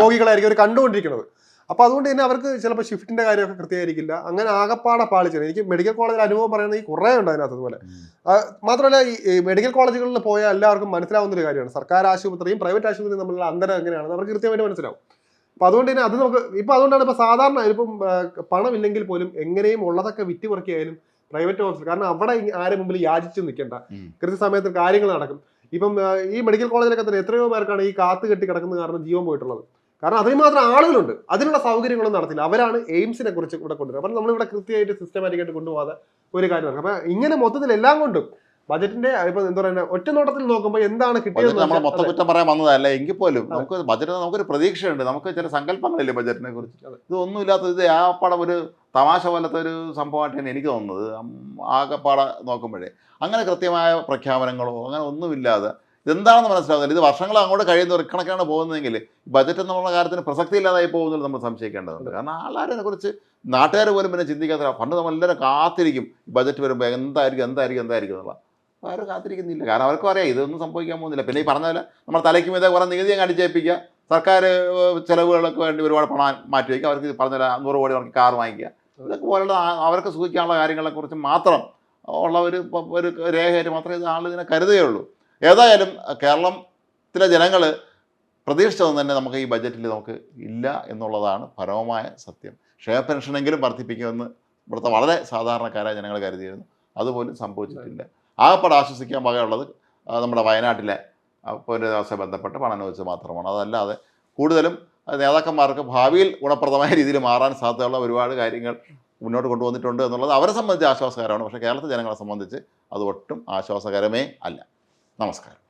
രോഗികളായിരിക്കും അവർ കണ്ടുകൊണ്ടിരിക്കുന്നത്. അപ്പൊ അതുകൊണ്ട് തന്നെ അവർക്ക് ചിലപ്പോൾ ഷിഫ്റ്റിന്റെ കാര്യമൊക്കെ കൃത്യമായിരിക്കില്ല. അങ്ങനെ ആകപ്പാടെ പാളിച്ചത്. എനിക്ക് മെഡിക്കൽ കോളേജിൽ അനുഭവം പറയുന്നത് ഈ കുറേ ഉണ്ട് അതിനകത്ത് അതുപോലെ മാത്രമല്ല ഈ മെഡിക്കൽ കോളേജുകളിൽ പോയാൽ എല്ലാവർക്കും മനസ്സിലാവുന്ന ഒരു കാര്യമാണ്. സർക്കാർ ആശുപത്രിയും പ്രൈവറ്റ് ആശുപത്രിയും തമ്മിലുള്ള അന്തരം എങ്ങനെയാണ് അവർക്ക് കൃത്യമായിട്ട് മനസ്സിലാവും. അപ്പൊ അതുകൊണ്ട് തന്നെ അത് നമുക്ക് ഇപ്പൊ അതുകൊണ്ടാണ് ഇപ്പൊ സാധാരണ ഇപ്പം പണമില്ലെങ്കിൽ പോലും എങ്ങനെയും ഉള്ളതൊക്കെ വിറ്റ് പറക്കിയായാലും പ്രൈവറ്റ് ഹോസ്പിറ്റൽ കാരണം അവിടെ ആരെ മുമ്പിൽ യാചിച്ച് നിൽക്കേണ്ട. കൃത്യസമയത്ത് കാര്യങ്ങൾ നടക്കും. ഇപ്പം ഈ മെഡിക്കൽ കോളേജിലൊക്കെ തന്നെ എത്രയോ പേർക്കാണ് ഈ കാത്ത് കെട്ടി കിടക്കുന്ന കാരണം ജീവൻ പോയിട്ടുള്ളത്. കാരണം അതിന് മാത്രം ആളുകളുണ്ട്. അതിനുള്ള സൗകര്യങ്ങളും നടത്തില്ല. അവരാണ് എയിംസിനെ കുറിച്ച് ഇവിടെ കൊണ്ടുവരുന്നത്. അപ്പം നമ്മളിവിടെ കൃത്യമായിട്ട് സിസ്റ്റമാറ്റിക്കായിട്ട് കൊണ്ടുപോകാതെ ഒരു കാര്യം അപ്പൊ ഇങ്ങനെ മൊത്തത്തിൽ എല്ലാം കൊണ്ടും ബജറ്റിന്റെ ഇപ്പൊ എന്താ പറയുക ഒറ്റ നോട്ടത്തിൽ നോക്കുമ്പോൾ എന്താണ് കിട്ടിയത് നമ്മൾ മൊത്തം കുറ്റം പറയാൻ വന്നതല്ല? എങ്കിൽ പോലും നമുക്ക് ബജറ്റ് നമുക്കൊരു പ്രതീക്ഷയുണ്ട്. നമുക്ക് ചില സങ്കല്പങ്ങളില്ലേ ബജറ്റിനെ കുറിച്ച്. ഇതൊന്നുമില്ലാത്ത ഇത് ആ പടം ഒരു തമാശ പോലത്തെ ഒരു സംഭവമായിട്ടാണ് എനിക്ക് തോന്നുന്നത്. ആകെപ്പാടെ നോക്കുമ്പോഴേ. അങ്ങനെ കൃത്യമായ പ്രഖ്യാപനങ്ങളോ അങ്ങനെ ഒന്നുമില്ലാതെ ഇതെന്താണെന്ന് മനസ്സിലാവുന്നില്ല. ഇത് വർഷങ്ങൾ അങ്ങോട്ട് കഴിയുന്ന ഒരു കണക്കാണ് പോകുന്നതെങ്കിൽ ബജറ്റ് എന്നുള്ള കാര്യത്തിന് പ്രസക്തി ഇല്ലാതായി പോകുന്നത് നമ്മൾ സംശയിക്കേണ്ടതുണ്ട്. കാരണം ആളാരെ കുറിച്ച് നാട്ടുകാർ പോലും പിന്നെ ചിന്തിക്കാത്ത പണ്ട് നമ്മളെല്ലാവരും കാത്തിരിക്കും ബജറ്റ് വരുമ്പോൾ എന്തായിരിക്കും എന്തായിരിക്കും എന്തായിരിക്കും എന്നുള്ള. ആരും കാത്തിരിക്കുന്നില്ല. കാരണം അവർക്കും അറിയാം ഇതൊന്നും സംഭവിക്കാൻ പോകുന്നില്ല. പിന്നെ ഈ പറഞ്ഞ പോലെ നമ്മൾ തലയ്ക്ക് മീതെ കുറേ നികുതി അങ്ങ് അടിച്ചേൽപ്പിക്കുക. സർക്കാർ ചിലവുകളൊക്കെ വേണ്ടി ഒരുപാട് പണം മാറ്റി വയ്ക്കുക അവർക്ക് പറഞ്ഞ നൂറ് കോടി അവർക്ക് കാർ വാങ്ങിക്കുക. ഇതൊക്കെ പോലുള്ള അവർക്ക് സൂക്ഷിക്കാനുള്ള കാര്യങ്ങളെക്കുറിച്ച് മാത്രം ഉള്ള ഒരു ഒരു രേഖയായിട്ട് മാത്രമേ ഇത് ആൾ ഇതിനെ കരുതുകയുള്ളൂ. ഏതായാലും കേരളത്തിലെ ജനങ്ങൾ പ്രതീക്ഷിച്ചതൊന്നും തന്നെ നമുക്ക് ഈ ബജറ്റിൽ നമുക്ക് ഇല്ല എന്നുള്ളതാണ് പരമമായ സത്യം. ക്ഷേമ പെൻഷനെങ്കിലും വർദ്ധിപ്പിക്കുമെന്ന് ഇവിടുത്തെ വളരെ സാധാരണക്കാരായ ജനങ്ങൾ കരുതിയിരുന്നു. അതുപോലും സംഭവിച്ചിട്ടില്ല. ആകപ്പാട് ആശ്വസിക്കാൻ വകയുള്ളത് നമ്മുടെ വയനാട്ടിലെ പുനരധിവാസ ബന്ധപ്പെട്ട് പണം വെച്ച് മാത്രമാണ്. അതല്ലാതെ കൂടുതലും നേതാക്കന്മാർക്ക് ഭാവിയിൽ ഗുണപ്രദമായ രീതിയിൽ മാറാൻ സാധ്യതയുള്ള ഒരുപാട് കാര്യങ്ങൾ മുന്നോട്ട് കൊണ്ടുവന്നിട്ടുണ്ട് എന്നുള്ളത് അവരെ സംബന്ധിച്ച് ആശ്വാസകരമാണ്. പക്ഷേ കേരളത്തിലെ ജനങ്ങളെ സംബന്ധിച്ച് അത് ഒട്ടും ആശ്വാസകരമേ അല്ല. നമസ്കാരം.